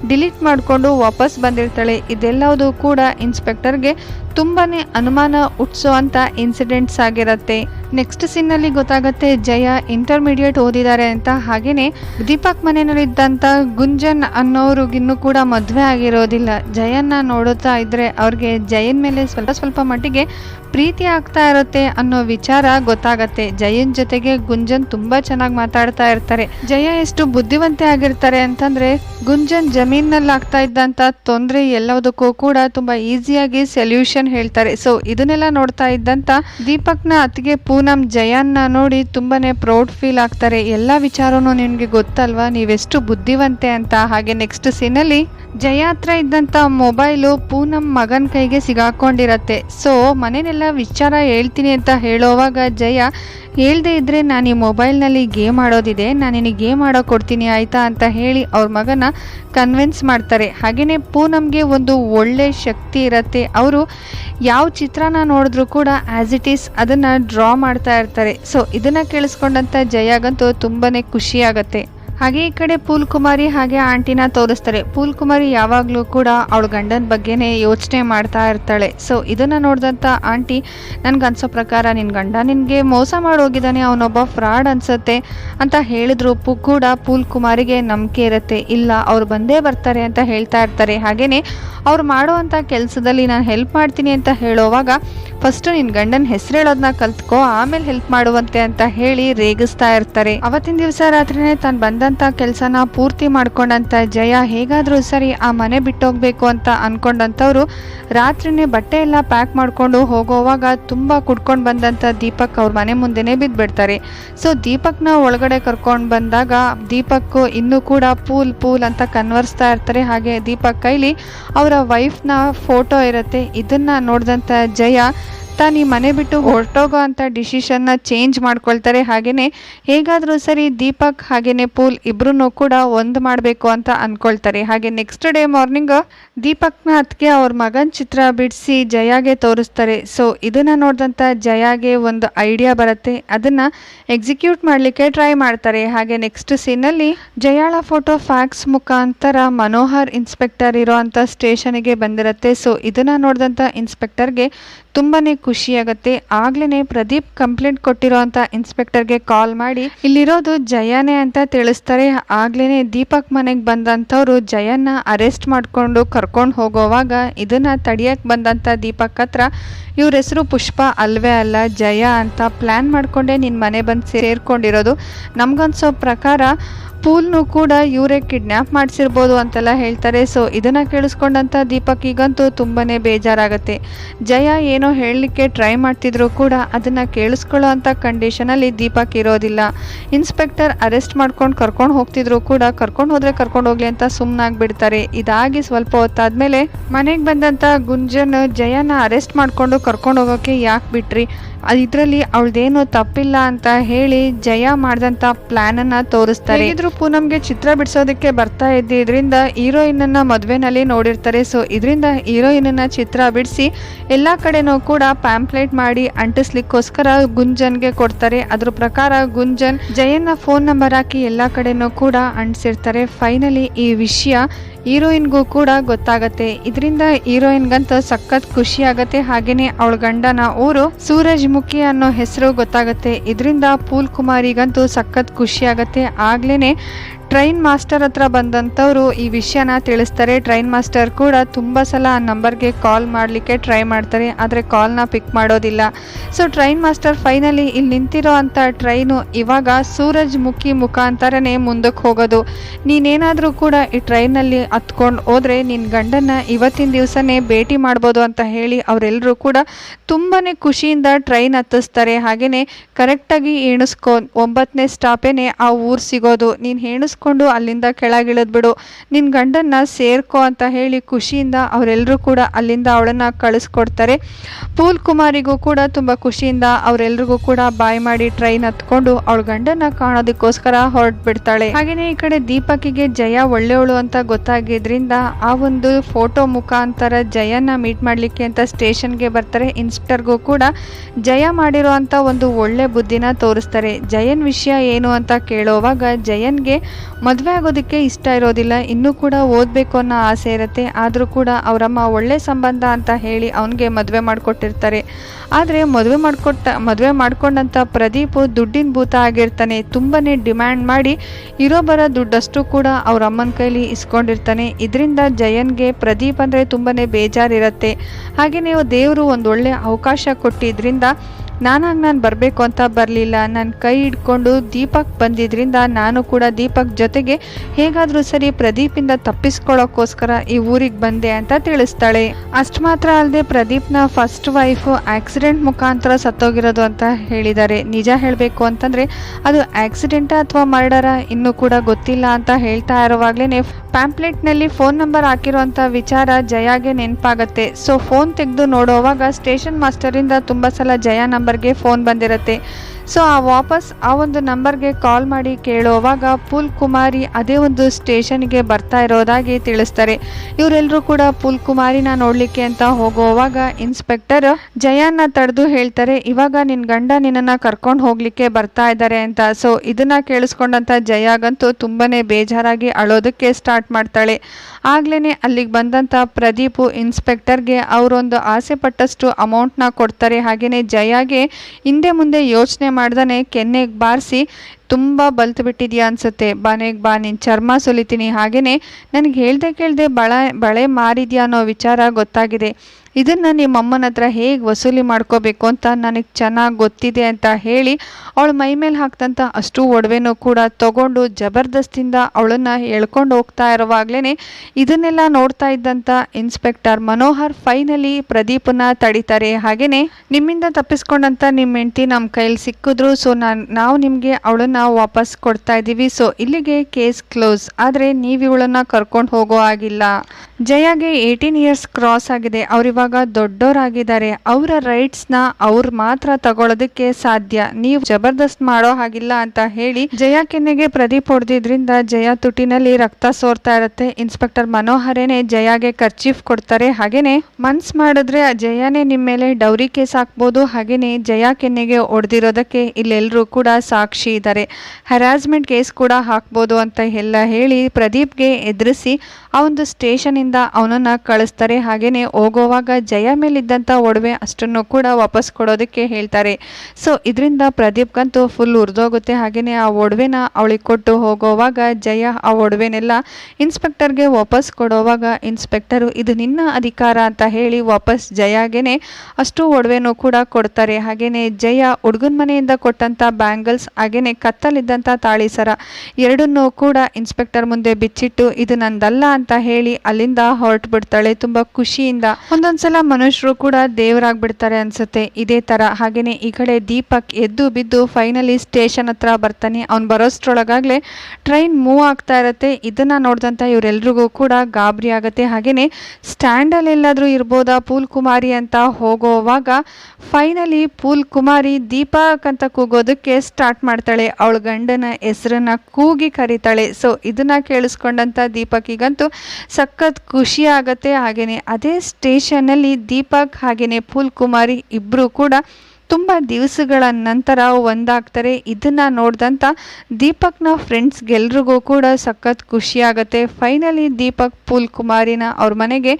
ಡಿಲೀಟ್ ಮಾಡಿಕೊಂಡು ವಾಪಸ್ ಬಂದಿರ್ತಾಳೆ. ಇದೆಲ್ಲವೂ ಕೂಡ ಇನ್ಸ್ಪೆಕ್ಟರ್ಗೆ ತುಂಬಾ ಅನುಮಾನ ಹುಟ್ಟಿಸುವಂಥ ಇನ್ಸಿಡೆಂಟ್ಸ್ ಆಗಿರುತ್ತೆ. ನೆಕ್ಸ್ಟ್ ಸೀನ್ನಲ್ಲಿ ಗೊತ್ತಾಗುತ್ತೆ ಜಯ ಇಂಟರ್ಮೀಡಿಯೇಟ್ ಓದಿದ್ದಾರೆ ಅಂತ. ಹಾಗೆಯೇ ದೀಪಕ್ ಮನೆಯಲ್ಲಿದ್ದಂಥ ಗುಂಜನ್ ಅನ್ನೋರಿಗಿನ್ನೂ ಕೂಡ ಮದುವೆ ಆಗಿರೋದಿಲ್ಲ. ಜಯನ್ನ ನೋಡುತ್ತಾ ಇದ್ರೆ ಅವ್ರಿಗೆ ಜಯನ್ ಮೇಲೆ ಸ್ವಲ್ಪ ಸ್ವಲ್ಪ ಮಟ್ಟಿಗೆ ಪ್ರೀತಿ ಆಗ್ತಾ ಇರುತ್ತೆ ಅನ್ನೋ ವಿಚಾರ ಗೊತ್ತಾಗತ್ತೆ. ಜಯನ್ ಜೊತೆಗೆ ಗುಂಜನ್ ತುಂಬಾ ಚೆನ್ನಾಗಿ ಮಾತಾಡ್ತಾ ಇರ್ತಾರೆ. ಜಯ ಎಷ್ಟು ಬುದ್ಧಿವಂತೆ ಆಗಿರ್ತಾರೆ ಅಂತಂದ್ರೆ ಗುಂಜನ್ ಜಮೀನಲ್ಲಿ ಆಗ್ತಾ ಇದ್ದಂತ ತೊಂದರೆ ಎಲ್ಲದಕ್ಕೂ ಕೂಡ ತುಂಬಾ ಈಸಿಯಾಗಿ ಸೊಲ್ಯೂಷನ್ ಹೇಳ್ತಾರೆ. ಸೊ, ಇದನ್ನೆಲ್ಲ ನೋಡ್ತಾ ಇದ್ದಂತ ದೀಪಕ್ನ ಅತ್ತಿಗೆ ಪೂನಂ ಜಯನ್ನ ನೋಡಿ ತುಂಬಾನೇ ಪ್ರೌಡ್ ಫೀಲ್ ಆಗ್ತಾರೆ. ಎಲ್ಲ ವಿಚಾರನೂ ನಿಮ್ಗೆ ಗೊತ್ತಲ್ವಾ? ನೀವೆಷ್ಟು ಬುದ್ಧಿವಂತೆ ಅಂತ. ಹಾಗೆ ನೆಕ್ಸ್ಟ್ ಸೀನಲ್ಲಿ ಜಯ ಹತ್ರ ಇದ್ದಂತ ಮೊಬೈಲು ಪೂನಂ ಮಗನ್ ಕೈಗೆ ಸಿಗಾಕೊಂಡಿರತ್ತೆ. ಸೊ ಮನೇನೆಲ್ಲ ವಿಚಾರ ಹೇಳ್ತೀನಿ ಅಂತ ಹೇಳೋವಾಗ ಜಯ, ಹೇಳ್ದೆ ಇದ್ರೆ ನಾನು ಈ ಮೊಬೈಲ್ನಲ್ಲಿ ಗೇಮ್ ಆಡೋದಿದೆ, ನಾನು ನಿನಗೆ ಗೇಮ್ ಆಡೋ ಕೊಡ್ತೀನಿ ಆಯಿತಾ ಅಂತ ಹೇಳಿ ಅವ್ರ ಮಗನ ಕನ್ವಿನ್ಸ್ ಮಾಡ್ತಾರೆ. ಹಾಗೆಯೇ ಪೂನಮ್ಗೆ ಒಂದು ಒಳ್ಳೆ ಶಕ್ತಿ ಇರುತ್ತೆ. ಅವರು ಯಾವ ಚಿತ್ರನ ನೋಡಿದ್ರು ಕೂಡ ಆ್ಯಸ್ ಇಟ್ ಈಸ್ ಅದನ್ನು ಡ್ರಾ ಮಾಡ್ತಾ ಇರ್ತಾರೆ. ಸೊ ಇದನ್ನು ಕೇಳಿಸ್ಕೊಂಡಂಥ ಜಯಾಗಂತೂ ತುಂಬಾ ಖುಷಿಯಾಗತ್ತೆ ಹಾಗೆ ಈ ಕಡೆ ಪೂಲ್ ಕುಮಾರಿ ಹಾಗೆ ಆಂಟಿನ ತೋರಿಸ್ತಾರೆ. ಪೂಲ್ ಕುಮಾರಿ ಯಾವಾಗಲೂ ಕೂಡ ಅವಳು ಗಂಡನ ಬಗ್ಗೆನೇ ಯೋಚನೆ ಮಾಡ್ತಾ ಇರ್ತಾಳೆ. ಸೊ ಇದನ್ನು ನೋಡಿದಂಥ ಆಂಟಿ, ನನ್ಗೆ ಅನ್ಸೋ ಪ್ರಕಾರ ನಿನ್ನ ಗಂಡ ನಿನಗೆ ಮೋಸ ಮಾಡೋಗಿದ್ದಾನೆ ಅವನೊಬ್ಬ ಫ್ರಾಡ್ ಅನ್ಸುತ್ತೆ ಅಂತ ಹೇಳಿದ್ರು. ಕೂಡ ಪೂಲ್ ಕುಮಾರಿಗೆ ನಂಬಿಕೆ ಇರುತ್ತೆ. ಇಲ್ಲ, ಅವ್ರು ಬಂದೇ ಬರ್ತಾರೆ ಅಂತ ಹೇಳ್ತಾ ಇರ್ತಾರೆ. ಹಾಗೆಯೇ ಅವ್ರು ಮಾಡುವಂಥ ಕೆಲಸದಲ್ಲಿ ನಾನು ಹೆಲ್ಪ್ ಮಾಡ್ತೀನಿ ಅಂತ ಹೇಳೋವಾಗ, ಫಸ್ಟು ನಿನ್ನ ಗಂಡನ ಹೆಸರು ಹೇಳೋದನ್ನ ಕಲ್ತ್ಕೋ, ಆಮೇಲೆ ಹೆಲ್ಪ್ ಮಾಡುವಂತೆ ಅಂತ ಹೇಳಿ ರೇಗಿಸ್ತಾ ಇರ್ತಾರೆ. ಅವತ್ತಿನ ದಿವಸ ರಾತ್ರಿನೇ ತಾನು ಬಂದಂಥ ಕೆಲಸನ ಪೂರ್ತಿ ಮಾಡ್ಕೊಂಡಂತ ಜಯ ಹೇಗಾದರೂ ಸರಿ ಆ ಮನೆ ಬಿಟ್ಟೋಗ್ಬೇಕು ಅಂತ ಅಂದ್ಕೊಂಡಂಥವ್ರು ರಾತ್ರಿನೇ ಬಟ್ಟೆ ಎಲ್ಲ ಪ್ಯಾಕ್ ಮಾಡಿಕೊಂಡು ಹೋಗೋವಾಗ ತುಂಬ ಕುಡ್ಕೊಂಡು ಬಂದಂಥ ದೀಪಕ್ ಅವ್ರ ಮನೆ ಮುಂದೆನೇ ಬಿದ್ದುಬಿಡ್ತಾರೆ ಸೊ ದೀಪಕ್ನ ಒಳಗಡೆ ಕರ್ಕೊಂಡು ಬಂದಾಗ ದೀಪಕ್ ಇನ್ನೂ ಕೂಡ ಪೂಲ್ ಪೂಲ್ ಅಂತ ಕನ್ವರ್ಸ್ತಾ ಇರ್ತಾರೆ. ಹಾಗೆ ದೀಪಕ್ ಕೈಲಿ ಅವರ ವೈಫ್ನ ಫೋಟೋ ಇರುತ್ತೆ. ಇದನ್ನ ನೋಡಿದಂಥ ಜಯ ತಾನು ಈ ಮನೆ ಬಿಟ್ಟು ಹೊರಟೋಗೋ ಅಂತ ಡಿಸಿಷನ್ನ ಚೇಂಜ್ ಮಾಡ್ಕೊಳ್ತಾರೆ. ಹಾಗೆಯೇ ಹೇಗಾದರೂ ಸರಿ ದೀಪಕ್ ಹಾಗೆಯೇ ಪೂಲ್ ಇಬ್ಬರೂ ಕೂಡ ಒಂದು ಮಾಡಬೇಕು ಅಂತ ಅಂದ್ಕೊಳ್ತಾರೆ ಹಾಗೆ ನೆಕ್ಸ್ಟ್ ಡೇ ಮಾರ್ನಿಂಗ್ ದೀಪಕ್ನ ಹತ್ಗೆ ಅವ್ರ ಮಗನ ಚಿತ್ರ ಬಿಡಿಸಿ ಜಯಾಗೆ ತೋರಿಸ್ತಾರೆ. ಸೊ ಇದನ್ನು ನೋಡಿದಂಥ ಜಯಾಗೆ ಒಂದು ಐಡಿಯಾ ಬರುತ್ತೆ. ಅದನ್ನು ಎಕ್ಸಿಕ್ಯೂಟ್ ಮಾಡಲಿಕ್ಕೆ ಟ್ರೈ ಮಾಡ್ತಾರೆ. ಹಾಗೆ ನೆಕ್ಸ್ಟ್ ಸೀನಲ್ಲಿ ಜಯಾಳ ಫೋಟೋ ಫ್ಯಾಕ್ಸ್ ಮುಖಾಂತರ ಮನೋಹರ್ ಇನ್ಸ್ಪೆಕ್ಟರ್ ಇರೋ ಅಂಥ ಸ್ಟೇಷನಿಗೆ ಬಂದಿರುತ್ತೆ. ಸೊ ಇದನ್ನು ನೋಡಿದಂಥ ಇನ್ಸ್ಪೆಕ್ಟರ್ಗೆ ತುಂಬಾ ಖುಷಿಯಾಗುತ್ತೆ ಆಗ್ಲೇ ಪ್ರದೀಪ್ ಕಂಪ್ಲೇಂಟ್ ಕೊಟ್ಟಿರೋ ಅಂತ ಇನ್ಸ್ಪೆಕ್ಟರ್ಗೆ ಕಾಲ್ ಮಾಡಿ, ಇಲ್ಲಿರೋದು ಜಯನೇ ಅಂತ ತಿಳಿಸ್ತಾರೆ. ಆಗ್ಲೇ ದೀಪಕ್ ಮನೆಗೆ ಬಂದಂಥವ್ರು ಜಯನ್ನ ಅರೆಸ್ಟ್ ಮಾಡಿಕೊಂಡು ಕರ್ಕೊಂಡು ಹೋಗೋವಾಗ ಇದನ್ನ ತಡಿಯಕ್ಕೆ ಬಂದಂಥ ದೀಪಕ್ ಹತ್ರ, ಇವ್ರ ಹೆಸರು ಪುಷ್ಪ ಅಲ್ವೇ ಅಲ್ಲ, ಜಯ ಅಂತ ಪ್ಲ್ಯಾನ್ ಮಾಡಿಕೊಂಡೇ ನಿನ್ನ ಮನೆ ಬಂದು ಸೇರ್ಕೊಂಡಿರೋದು. ನಮ್ಗನ್ಸೋ ಪ್ರಕಾರ ಪೂಲ್ನು ಕೂಡ ಇವರೇ ಕಿಡ್ನ್ಯಾಪ್ ಮಾಡಿಸಿರ್ಬೋದು ಅಂತೆಲ್ಲ ಹೇಳ್ತಾರೆ. ಸೊ, ಇದನ್ನು ಕೇಳಿಸ್ಕೊಂಡಂಥ ದೀಪಕ್ ಈಗಂತೂ ತುಂಬಾ ಬೇಜಾರಾಗುತ್ತೆ. ಜಯ ಏನೋ ಹೇಳಲಿಕ್ಕೆ ಟ್ರೈ ಮಾಡ್ತಿದ್ರು ಕೂಡ ಅದನ್ನು ಕೇಳಿಸ್ಕೊಳ್ಳೋ ಅಂಥ ಕಂಡೀಷನಲ್ಲಿ ದೀಪಕ್ ಇರೋದಿಲ್ಲ. ಇನ್ಸ್ಪೆಕ್ಟರ್ ಅರೆಸ್ಟ್ ಮಾಡ್ಕೊಂಡು ಕರ್ಕೊಂಡು ಹೋಗ್ತಿದ್ರು ಕೂಡ ಕರ್ಕೊಂಡು ಹೋದರೆ ಕರ್ಕೊಂಡು ಹೋಗ್ಲಿ ಅಂತ ಸುಮ್ಮನಾಗ್ಬಿಡ್ತಾರೆ ಇದಾಗಿ ಸ್ವಲ್ಪ ಹೊತ್ತಾದಮೇಲೆ ಮನೆಗೆ ಬಂದಂಥ ಗುಂಜನ್ ಜಯನ ಅರೆಸ್ಟ್ ಮಾಡಿಕೊಂಡು ಕರ್ಕೊಂಡು ಹೋಗೋಕ್ಕೆ ಯಾಕೆ ಬಿಟ್ರಿ? ಇದರಲ್ಲಿ ಅವಳದೇನು ತಪ್ಪಿಲ್ಲ ಅಂತ ಹೇಳಿ ಜಯ ಮಾಡಿದಂಥ ಪ್ಲ್ಯಾನನ್ನು ತೋರಿಸ್ತಾರೆ. ಇದ್ರು ಪೂನಮ್ಗೆ ಚಿತ್ರ ಬಿಡಿಸೋದಕ್ಕೆ ಬರ್ತಾ ಇದ್ದಿದ್ದರಿಂದ ಹೀರೋಯಿನನ್ನು ಮದುವೆನಲ್ಲಿ ನೋಡಿರ್ತಾರೆ. ಸೊ, ಇದರಿಂದ ಹೀರೋಯಿನನ್ನು ಚಿತ್ರ ಬಿಡಿಸಿ ಎಲ್ಲ ಕಡೆನೂ ಕೂಡ ಪ್ಯಾಂಪ್ಲೇಟ್ ಮಾಡಿ ಅಂಟಿಸ್ಲಿಕ್ಕೋಸ್ಕರ ಗುಂಜನ್ಗೆ ಕೊಡ್ತಾರೆ. ಅದ್ರ ಪ್ರಕಾರ ಗುಂಜನ್ ಜಯನ್ನ ಫೋನ್ ನಂಬರ್ ಹಾಕಿ ಎಲ್ಲ ಕಡೆನೂ ಕೂಡ ಅಂಟಿಸಿರ್ತಾರೆ. ಫೈನಲಿ ಈ ವಿಷಯ ಹೀರೋಯಿನ್ಗೂ ಕೂಡ ಗೊತ್ತಾಗತ್ತೆ. ಇದರಿಂದ ಹೀರೋಯಿನ್ಗಂತೂ ಸಖತ್ ಖುಷಿ ಆಗತ್ತೆ. ಹಾಗೇನೆ ಅವಳ ಗಂಡನ ಊರು ಸೂರಜ್ ಮುಖಿ ಅನ್ನೋ ಹೆಸರು ಗೊತ್ತಾಗತ್ತೆ. ಇದರಿಂದ ಪೂಲ್ ಕುಮಾರಿಗಂತೂ ಸಖತ್ ಖುಷಿ ಆಗತ್ತೆ. ಆಗ್ಲೇನೆ ಟ್ರೈನ್ ಮಾಸ್ಟರ್ ಹತ್ರ ಬಂದಂಥವ್ರು ಈ ವಿಷಯನ ತಿಳಿಸ್ತಾರೆ. ಟ್ರೈನ್ ಮಾಸ್ಟರ್ ಕೂಡ ತುಂಬ ಸಲ ಆ ನಂಬರ್ಗೆ ಕಾಲ್ ಮಾಡಲಿಕ್ಕೆ ಟ್ರೈ ಮಾಡ್ತಾರೆ, ಆದರೆ ಕಾಲ್ನ ಪಿಕ್ ಮಾಡೋದಿಲ್ಲ. ಸೊ ಟ್ರೈನ್ ಮಾಸ್ಟರ್ ಫೈನಲಿ ಇಲ್ಲಿ ನಿಂತಿರೋ ಅಂಥ ಟ್ರೈನು ಇವಾಗ ಸೂರಜ್ ಮುಖಿ ಮುಖಾಂತರನೇ ಮುಂದಕ್ಕೆ ಹೋಗೋದು. ನೀನೇನಾದರೂ ಕೂಡ ಈ ಟ್ರೈನಲ್ಲಿ ಹತ್ಕೊಂಡು ಹೋದರೆ ನಿನ್ನ ಗಂಡನ್ನ ಇವತ್ತಿನ ದಿವಸನೇ ಭೇಟಿ ಮಾಡ್ಬೋದು ಅಂತ ಹೇಳಿ ಅವರೆಲ್ಲರೂ ಕೂಡ ತುಂಬಾ ಖುಷಿಯಿಂದ ಟ್ರೈನ್ ಹತ್ತಿಸ್ತಾರೆ. ಹಾಗೆಯೇ ಕರೆಕ್ಟಾಗಿ ಎಣಿಸ್ಕೊ ಒಂಬತ್ತನೇ ಸ್ಟಾಪೇನೆ ಆ ಊರು ಸಿಗೋದು. ನೀನು ಎಣಿಸ್ಕೊಂಡು ಅಲ್ಲಿಂದ ಕೆಳಗಿಳಿದ್ಬಿಡು ನಿನ್ನ ಗಂಡನ್ನ ಸೇರ್ಕೋ ಅಂತ ಹೇಳಿ ಖುಷಿಯಿಂದ ಅವರೆಲ್ಲರೂ ಕೂಡ ಅಲ್ಲಿಂದ ಅವಳನ್ನು ಕಳಿಸ್ಕೊಡ್ತಾರೆ. ಪೂಲ್ ಕುಮಾರಿಗೂ ಕೂಡ ತುಂಬ ಖುಷಿಯಿಂದ ಅವರೆಲ್ರಿಗೂ ಕೂಡ ಬಾಯ್ ಮಾಡಿ ಟ್ರೈನ್ ಹತ್ಕೊಂಡು ಅವಳ ಗಂಡನ್ನ ಕಾಣೋದಕ್ಕೋಸ್ಕರ ಹೊರಟ್ಬಿಡ್ತಾಳೆ. ಹಾಗೆಯೇ ಈ ಕಡೆ ದೀಪಕಿಗೆ ಜಯ ಒಳ್ಳೆಯವಳು ಅಂತ ಗೊತ್ತಾಗಿದ್ರಿಂದ ಆ ಒಂದು ಫೋಟೋ ಮುಖಾಂತರ ಜಯನ್ನ ಮೀಟ್ ಮಾಡಲಿಕ್ಕೆ ಅಂತ ಸ್ಟೇಷನ್ಗೆ ಬರ್ತಾರೆ. ಇನ್ಸ್ಪೆಕ್ಟರ್ಗೂ ಕೂಡ ಜಯ ಮಾಡಿರೋ ಒಂದು ಒಳ್ಳೆ ಬುದ್ಧಿನ ತೋರಿಸ್ತಾರೆ. ಜಯನ್ ವಿಷಯ ಏನು ಅಂತ ಕೇಳೋವಾಗ ಜಯನ್ಗೆ ಮದುವೆ ಆಗೋದಕ್ಕೆ ಇಷ್ಟ ಇರೋದಿಲ್ಲ, ಇನ್ನೂ ಕೂಡ ಓದಬೇಕು ಅನ್ನೋ ಆಸೆ ಇರುತ್ತೆ, ಆದರೂ ಕೂಡ ಅವರಮ್ಮ ಒಳ್ಳೆ ಸಂಬಂಧ ಅಂತ ಹೇಳಿ ಅವನಿಗೆ ಮದುವೆ ಮಾಡಿಕೊಟ್ಟಿರ್ತಾರೆ. ಆದರೆ ಮದುವೆ ಮಾಡಿಕೊಟ್ಟ, ಮದುವೆ ಮಾಡಿಕೊಂಡಂಥ ಪ್ರದೀಪ್ ದುಡ್ಡಿನ ಭೂತ ಆಗಿರ್ತಾನೆ ತುಂಬಾ ಡಿಮ್ಯಾಂಡ್ ಮಾಡಿ ಇರೋ ಬರೋ ದುಡ್ಡಷ್ಟು ಕೂಡ ಅವ್ರ ಅಮ್ಮನ ಕೈಲಿ ಇಸ್ಕೊಂಡಿರ್ತಾನೆ. ಇದರಿಂದ ಜಯನ್ಗೆ ಪ್ರದೀಪ್ ಅಂದರೆ ತುಂಬಾ ಬೇಜಾರಿರುತ್ತೆ. ಹಾಗೆಯೇ ದೇವರು ಒಂದು ಒಳ್ಳೆ ಅವಕಾಶ ಕೊಟ್ಟಿದ್ರಿಂದ ನಾನಾಗಿ ನಾನು ಬರಬೇಕು ಅಂತ ಬರಲಿಲ್ಲ. ನನ್ನ ಕೈ ಹಿಡ್ಕೊಂಡು ದೀಪಕ್ ಬಂದಿದ್ದರಿಂದ ನಾನು ಕೂಡ ದೀಪಕ್ ಜೊತೆಗೆ ಹೇಗಾದರೂ ಸರಿ ಪ್ರದೀಪಿಂದ ತಪ್ಪಿಸ್ಕೊಳ್ಳೋಕ್ಕೋಸ್ಕರ ಈ ಊರಿಗೆ ಬಂದೆ ಅಂತ ತಿಳಿಸ್ತಾಳೆ. ಅಷ್ಟು ಮಾತ್ರ ಅಲ್ಲದೆ ಪ್ರದೀಪ್ನ ಫಸ್ಟ್ ವೈಫು ಆಕ್ಸಿಡೆಂಟ್ ಮುಖಾಂತರ ಸತ್ತೋಗಿರೋದು ಅಂತ ಹೇಳಿದ್ದಾರೆ. ನಿಜ ಹೇಳಬೇಕು ಅಂತಂದರೆ ಅದು ಆಕ್ಸಿಡೆಂಟ ಅಥವಾ ಮರ್ಡರ ಇನ್ನೂ ಕೂಡ ಗೊತ್ತಿಲ್ಲ ಅಂತ ಹೇಳ್ತಾ ಇರುವಾಗಲೇ ಪ್ಯಾಂಪ್ಲೆಟ್ನಲ್ಲಿ ಫೋನ್ ನಂಬರ್ ಹಾಕಿರುವಂಥ ವಿಚಾರ ಜಯಾಗೆ ನೆನಪಾಗತ್ತೆ. ಸೊ ಫೋನ್ ತೆಗೆದು ನೋಡೋವಾಗ ಸ್ಟೇಷನ್ ಮಾಸ್ಟರಿಂದ ತುಂಬ ಸಲ ಜಯ ನಂಬರ್ಗೆ ಫೋನ್ ಬಂದಿರುತ್ತೆ ಸೊ ಆ ವಾಪಸ್ ಆ ಒಂದು ನಂಬರ್ಗೆ ಕಾಲ್ ಮಾಡಿ ಕೇಳೋವಾಗ ಪುಲ್ ಕುಮಾರಿ ಅದೇ ಒಂದು ಸ್ಟೇಷನ್ಗೆ ಬರ್ತಾ ಇರೋದಾಗಿ ತಿಳಿಸ್ತಾರೆ. ಇವರೆಲ್ಲರೂ ಕೂಡ ಪುಲ್ ಕುಮಾರಿನ ನೋಡಲಿಕ್ಕೆ ಅಂತ ಹೋಗುವಾಗ ಇನ್ಸ್ಪೆಕ್ಟರ್ ಜಯನ್ನ ತಡೆದು ಹೇಳ್ತಾರೆ, ಇವಾಗ ನಿನ್ನ ಗಂಡ ನಿನ್ನನ್ನು ಕರ್ಕೊಂಡು ಹೋಗಲಿಕ್ಕೆ ಬರ್ತಾ ಇದ್ದಾರೆ ಅಂತ. ಸೊ ಇದನ್ನು ಕೇಳಿಸ್ಕೊಂಡಂಥ ಜಯಾಗಂತೂ ತುಂಬಾ ಬೇಜಾರಾಗಿ ಅಳೋದಕ್ಕೆ ಸ್ಟಾರ್ಟ್ ಮಾಡ್ತಾಳೆ. ಆಗ್ಲೇ ಅಲ್ಲಿಗೆ ಬಂದಂಥ ಪ್ರದೀಪು ಇನ್ಸ್ಪೆಕ್ಟರ್ಗೆ ಅವರೊಂದು ಆಸೆ ಪಟ್ಟಷ್ಟು ಅಮೌಂಟ್ನ ಕೊಡ್ತಾರೆ. ಹಾಗೆಯೇ ಜಯಾಗೆ ಹಿಂದೆ ಮುಂದೆ ಯೋಚನೆ ಮಾಡ್ದೇ ಕೆನ್ನೆಗೆ ಬಾರಿಸಿ ತುಂಬ ಬಲ್ತು ಬಿಟ್ಟಿದ್ಯಾ ಅನ್ಸುತ್ತೆ. ಬಾನೆಗೆ ಬಾ ನಿನ್ನ ಚರ್ಮ ಸುಲಿತೀನಿ. ಹಾಗೆಯೇ ನನಗೆ ಹೇಳ್ದೆ ಕೇಳ್ದೆ ಬಳೆ ಬಳೆ ಮಾರಿದ್ಯಾ ಅನ್ನೋ ವಿಚಾರ ಗೊತ್ತಾಗಿದೆ. ಇದನ್ನು ನಿಮ್ಮ ಅಮ್ಮನ ಹತ್ರ ಹೇಗೆ ವಸೂಲಿ ಮಾಡ್ಕೋಬೇಕು ಅಂತ ನನಗೆ ಚೆನ್ನಾಗಿ ಗೊತ್ತಿದೆ ಅಂತ ಹೇಳಿ ಅವಳು ಮೈ ಮೇಲೆ ಹಾಕ್ತಂಥ ಅಷ್ಟು ಒಡವೆನೂ ಕೂಡ ತಗೊಂಡು ಜಬರ್ದಸ್ತಿಂದ ಅವಳನ್ನು ಎಳ್ಕೊಂಡು ಹೋಗ್ತಾ ಇರುವಾಗಲೇ ಇದನ್ನೆಲ್ಲ ನೋಡ್ತಾ ಇದ್ದಂಥ ಇನ್ಸ್ಪೆಕ್ಟರ್ ಮನೋಹರ್ ಫೈನಲಿ ಪ್ರದೀಪನ ತಡಿತಾರೆ. ಹಾಗೆಯೇ ನಿಮ್ಮಿಂದ ತಪ್ಪಿಸ್ಕೊಂಡಂಥ ನಿಮ್ಮ ಹೆಂಡತಿ ನಮ್ಮ ಕೈಯಲ್ಲಿ ಸಿಕ್ಕಿದ್ರು, ಸೊ ನಾವು ನಿಮಗೆ ಅವಳನ್ನು ವಾಪಸ್ ಕೊಡ್ತಾ ಇದ್ದೀವಿ ಸೊ ಇಲ್ಲಿಗೆ ಕೇಸ್ ಕ್ಲೋಸ್, ಆದರೆ ನೀವು ಇವಳನ್ನು ಕರ್ಕೊಂಡು ಹೋಗೋ ಆಗಿಲ್ಲ ಜಯಾಗೆ ಏಯ್ಟೀನ್ ಇಯರ್ಸ್ ಕ್ರಾಸ್ ಆಗಿದೆ. ಅವರಿವಾಗ ದೊಡ್ಡವರಾಗಿದ್ದಾರೆ ಅವರ ರೈಟ್ಸ್ನ ಅವ್ರು ಮಾತ್ರ ತಗೊಳ್ಳೋದಕ್ಕೆ ಸಾಧ್ಯ. ನೀವು ಜಬರ್ದಸ್ತ್ ಮಾಡೋ ಹಾಗಿಲ್ಲ ಅಂತ ಹೇಳಿ ಜಯ ಕೆನ್ನೆಗೆ ಪ್ರದೀಪ್ ಹೊಡೆದಿದ್ರಿಂದ ಜಯ ತುಟಿನಲ್ಲಿ ರಕ್ತ ಸೋರ್ತಾ ಇರುತ್ತೆ. ಇನ್ಸ್ಪೆಕ್ಟರ್ ಮನೋಹರೇನೆ ಜಯಾಗೆ ಕರ್ಚೀಫ್ ಕೊಡ್ತಾರೆ. ಹಾಗೇನೆ ಮನ್ಸ್ ಮಾಡಿದ್ರೆ ಜಯಾನೇ ನಿಮ್ಮ ಮೇಲೆ ಡೌರಿ ಕೇಸ್ ಹಾಕ್ಬೋದು. ಹಾಗೇನೆ ಜಯ ಕೆನ್ನೆಗೆ ಹೊಡೆದಿರೋದಕ್ಕೆ ಇಲ್ಲೆಲ್ಲರೂ ಕೂಡ ಸಾಕ್ಷಿ ಇದ್ದಾರೆ ಹರಾಸ್ಮೆಂಟ್ ಕೇಸ್ ಕೂಡ ಹಾಕ್ಬೋದು ಅಂತ ಎಲ್ಲ ಹೇಳಿ ಪ್ರದೀಪ್ಗೆ ಎದುರಿಸಿ ಆ ಒಂದು ಸ್ಟೇಷನಿಂದ ಅವನನ್ನು ಕಳಿಸ್ತಾರೆ. ಹಾಗೇನೆ ಹೋಗೋವಾಗ ಜಯ ಮೇಲಿದ್ದಂಥ ಒಡವೆ ಅಷ್ಟನ್ನು ಕೂಡ ವಾಪಸ್ ಕೊಡೋದಕ್ಕೆ ಹೇಳ್ತಾರೆ. ಸೊ ಇದರಿಂದ ಪ್ರದೀಪ್ಗಂತೂ ಫುಲ್ ಉರಿದೋಗುತ್ತೆ. ಹಾಗೆಯೇ ಆ ಒಡವೆನ ಅವಳಿಗೆ ಕೊಟ್ಟು ಹೋಗೋವಾಗ ಜಯ ಆ ಒಡವೆನೆಲ್ಲ ಇನ್ಸ್ಪೆಕ್ಟರ್ಗೆ ವಾಪಸ್ ಕೊಡೋವಾಗ ಇನ್ಸ್ಪೆಕ್ಟರು, ಇದು ನಿನ್ನ ಅಧಿಕಾರ ಅಂತ ಹೇಳಿ ವಾಪಸ್ ಜಯಾಗೇನೆ ಅಷ್ಟು ಒಡವೆನೂ ಕೂಡ ಕೊಡ್ತಾರೆ. ಹಾಗೆಯೇ ಜಯ ಹುಡುಗನ ಮನೆಯಿಂದ ಕೊಟ್ಟಂಥ ಬ್ಯಾಂಗಲ್ಸ್ ಹಾಗೆಯೇ ಕತ್ತಲಿದ್ದಂಥ ತಾಳಿ ಸರ ಎರಡನ್ನೂ ಕೂಡ ಇನ್ಸ್ಪೆಕ್ಟರ್ ಮುಂದೆ ಬಿಚ್ಚಿಟ್ಟು, ಇದು ನಂದಲ್ಲ ಅಂತ ಹೇಳಿ ಅಲ್ಲಿಂದ ಹೊರಟು ಬಿಡ್ತಾಳೆ ತುಂಬ ಖುಷಿಯಿಂದ ಒಂದೊಂದ್ಸಲ ಮನುಷ್ಯರು ಕೂಡ ದೇವರಾಗ್ಬಿಡ್ತಾರೆ ಅನ್ಸುತ್ತೆ. ಇದೇ ಥರ ಹಾಗೆಯೇ ಈ ಕಡೆ ದೀಪಕ್ ಎದ್ದು ಬಿದ್ದು ಫೈನಲಿ ಸ್ಟೇಷನ್ ಹತ್ರ ಬರ್ತಾನೆ. ಅವ್ನು ಬರೋಷ್ಟ್ರೊಳಗಾಗಲೇ ಟ್ರೈನ್ ಮೂವ್ ಆಗ್ತಾ ಇರುತ್ತೆ. ಇದನ್ನು ನೋಡಿದಂಥ ಇವರೆಲ್ರಿಗೂ ಕೂಡ ಗಾಬರಿ ಆಗುತ್ತೆ. ಹಾಗೆಯೇ ಸ್ಟ್ಯಾಂಡಲ್ಲಿ ಎಲ್ಲಾದರೂ ಇರ್ಬೋದಾ ಪೂಲ್ ಕುಮಾರಿ ಅಂತ ಹೋಗೋವಾಗ ಫೈನಲಿ ಪೂಲ್ ಕುಮಾರಿ ದೀಪಕ್ ಅಂತ ಕೂಗೋದಕ್ಕೆ ಸ್ಟಾರ್ಟ್ ಮಾಡ್ತಾಳೆ. ಅವಳ ಗಂಡನ ಹೆಸರನ್ನ ಕೂಗಿ ಕರೀತಾಳೆ. ಸೊ ಇದನ್ನ ಕೇಳಿಸ್ಕೊಂಡಂಥ ದೀಪಕ್ಕಿಗಂತೂ ಸಖತ್ ಖುಷಿ ಆಗುತ್ತೆ ಹಾಗೆಯೇ ಅದೇ ಸ್ಟೇಷನಲ್ಲಿ ದೀಪಕ್ ಹಾಗೆಯೇ ಪೂಲ್ ಕುಮಾರಿ ಇಬ್ಬರು ಕೂಡ ತುಂಬ ದಿವಸಗಳ ನಂತರ ಒಂದಾಗ್ತಾರೆ. ಇದನ್ನು ನೋಡಿದಂಥ ದೀಪಕ್ನ ಫ್ರೆಂಡ್ಸ್ಗೆಲ್ರಿಗೂ ಕೂಡ ಸಖತ್ ಖುಷಿ ಆಗುತ್ತೆ. ಫೈನಲಿ ದೀಪಕ್ ಪೂಲ್ ಕುಮಾರಿನ ಅವ್ರ ಮನೆಗೆ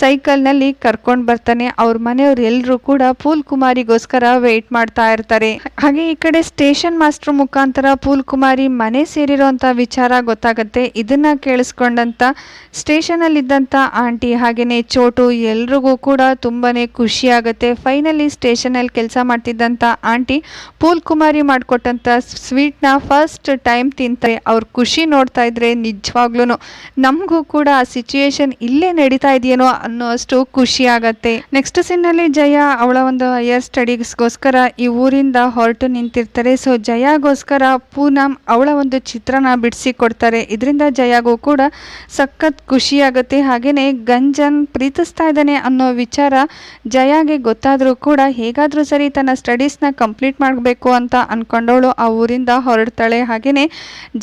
ಸೈಕಲ್ನಲ್ಲಿ ಕರ್ಕೊಂಡು ಬರ್ತಾನೆ. ಅವ್ರ ಮನೆಯವ್ರು ಎಲ್ಲರೂ ಕೂಡ ಪೂಲ್ ಕುಮಾರಿಗೋಸ್ಕರ ವೆಯ್ಟ್ ಮಾಡ್ತಾ ಇರ್ತಾರೆ. ಹಾಗೆ ಈ ಕಡೆ ಸ್ಟೇಷನ್ ಮಾಸ್ಟರ್ ಮುಖಾಂತರ ಪೂಲ್ ಕುಮಾರಿ ಮನೆ ಸೇರಿರೋಂಥ ವಿಚಾರ ಗೊತ್ತಾಗುತ್ತೆ. ಇದನ್ನ ಕೇಳಿಸ್ಕೊಂಡಂತ ಸ್ಟೇಷನಲ್ಲಿದ್ದಂಥ ಆಂಟಿ ಹಾಗೆಯೇ ಚೋಟು ಎಲ್ರಿಗೂ ಕೂಡ ತುಂಬಾನೇ ಖುಷಿ ಆಗುತ್ತೆ. ಫೈನಲಿ ಸ್ಟೇಷನಲ್ಲಿ ಕೆಲಸ ಮಾಡ್ತಿದ್ದಂಥ ಆಂಟಿ ಪೂಲ್ ಕುಮಾರಿ ಮಾಡಿಕೊಟ್ಟಂಥ ಸ್ವೀಟ್ನ ಫಸ್ಟ್ ಟೈಮ್ ತಿಂತಾರೆ. ಅವ್ರ ಖುಷಿ ನೋಡ್ತಾ ಇದ್ರೆ ನಿಜವಾಗ್ಲೂ ನಮಗೂ ಕೂಡ ಆ ಸಿಚುಯೇಷನ್ ಇಲ್ಲೇ ನಡೀತಾ ಇದೆಯೇನೋ ಅನ್ನೋ ಅಷ್ಟು ಖುಷಿ ಆಗತ್ತೆ. ನೆಕ್ಸ್ಟ್ ಸೀನಲ್ಲಿ ಜಯ ಅವಳ ಒಂದು ಹೈಯರ್ ಸ್ಟಡೀಸ್ಗೋಸ್ಕರ ಈ ಊರಿಂದ ಹೊರಟು ನಿಂತಿರ್ತಾರೆ. ಸೊ ಜಯಾಗೋಸ್ಕರ ಪೂನಮ್ ಅವಳ ಒಂದು ಚಿತ್ರನ ಬಿಡಿಸಿ ಕೊಡ್ತಾರೆ. ಇದರಿಂದ ಜಯಾಗೂ ಕೂಡ ಸಖತ್ ಖುಷಿ ಆಗುತ್ತೆ. ಹಾಗೆಯೇ ಗಂಜನ್ ಪ್ರೀತಿಸ್ತಾ ಇದ್ದಾನೆ ಅನ್ನೋ ವಿಚಾರ ಜಯಾಗೆ ಗೊತ್ತಾದರೂ ಕೂಡ ಹೇಗಾದರೂ ಸರಿ ತನ್ನ ಸ್ಟಡೀಸ್ನ ಕಂಪ್ಲೀಟ್ ಮಾಡಬೇಕು ಅಂತ ಅಂದ್ಕೊಂಡವಳು ಆ ಊರಿಂದ ಹೊರಡ್ತಾಳೆ. ಹಾಗೆಯೇ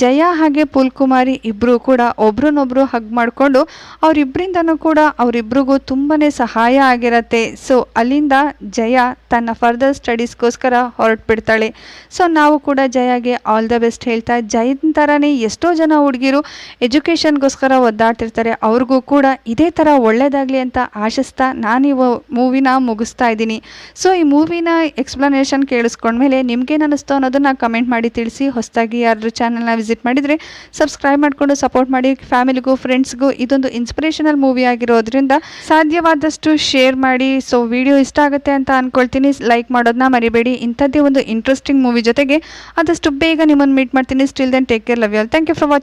ಜಯ ಹಾಗೆ ಪುಲ್ಕುಮಾರಿ ಇಬ್ಬರು ಕೂಡ ಒಬ್ರನ್ನೊಬ್ರು ಹಗ್ ಮಾಡಿಕೊಂಡು ಅವರಿಬ್ಬರಿಂದನೂ ಕೂಡ ಅವರಿಬ್ರಿಗೂ ತುಂಬಾ ಸಹಾಯ ಆಗಿರತ್ತೆ. ಸೊ ಅಲ್ಲಿಂದ ಜಯ ತನ್ನ ಫರ್ದರ್ ಸ್ಟಡೀಸ್ಗೋಸ್ಕರ ಹೊರಟ್ಬಿಡ್ತಾಳೆ. ಸೊ ನಾವು ಕೂಡ ಜಯಾಗೆ ಆಲ್ ದ ಬೆಸ್ಟ್ ಹೇಳ್ತಾ, ಜಯನ್ ಥರನೇ ಎಷ್ಟೋ ಜನ ಹುಡುಗಿರು ಎಜುಕೇಷನ್ಗೋಸ್ಕರ ಒದ್ದಾಡ್ತಿರ್ತಾರೆ. ಅವ್ರಿಗೂ ಕೂಡ ಇದೇ ಥರ ಒಳ್ಳೆಯದಾಗಲಿ ಅಂತ ಆಶಿಸ್ತಾ ನಾನು ಈ ಮೂವಿನ ಮುಗಿಸ್ತಾ ಇದ್ದೀನಿ. ಸೊ ಈ ಮೂವಿನ ಎಕ್ಸ್ಪ್ಲನೇಷನ್ ಕೇಳಿಸ್ಕೊಂಡ್ಮೇಲೆ ನಿಮ್ಗೇನು ಅನ್ನಿಸ್ತು ಅನ್ನೋದನ್ನು ಕಮೆಂಟ್ ಮಾಡಿ ತಿಳಿಸಿ. ಹೊಸದಾಗಿ ಯಾರು ಚಾನಲ್ನ ವಿಸಿಟ್ ಮಾಡಿದರೆ ಸಬ್ಸ್ಕ್ರೈಬ್ ಮಾಡಿಕೊಂಡು ಸಪೋರ್ಟ್ ಮಾಡಿ. ಫ್ಯಾಮಿಲಿಗೂ ಫ್ರೆಂಡ್ಸ್ಗೂ ಇದೊಂದು ಇನ್ಸ್ಪಿರೇಷನಲ್ ಮೂವಿ ಆಗಿರೋದ್ರಿಂದ ಸಾಧ್ಯವಾದಷ್ಟು ಶೇರ್ ಮಾಡಿ. ಸೊ ವಿಡಿಯೋ ಇಷ್ಟ ಆಗುತ್ತೆ ಅಂತ ಅಂದ್ಕೊಳ್ತೀನಿ ಲೈಕ್ ಮಾಡೋದನ್ನ ಮರಿಬೇಡಿ. ಇಂಥದ್ದೇ ಒಂದು ಇಂಟ್ರೆಸ್ಟಿಂಗ್ ಮೂವಿ ಜೊತೆಗೆ ಆದಷ್ಟು ಬೇಗ ನಿಮ್ಮನ್ನು ಮೀಟ್ ಮಾಡ್ತೀನಿ. Still then take care love you all thank you for watching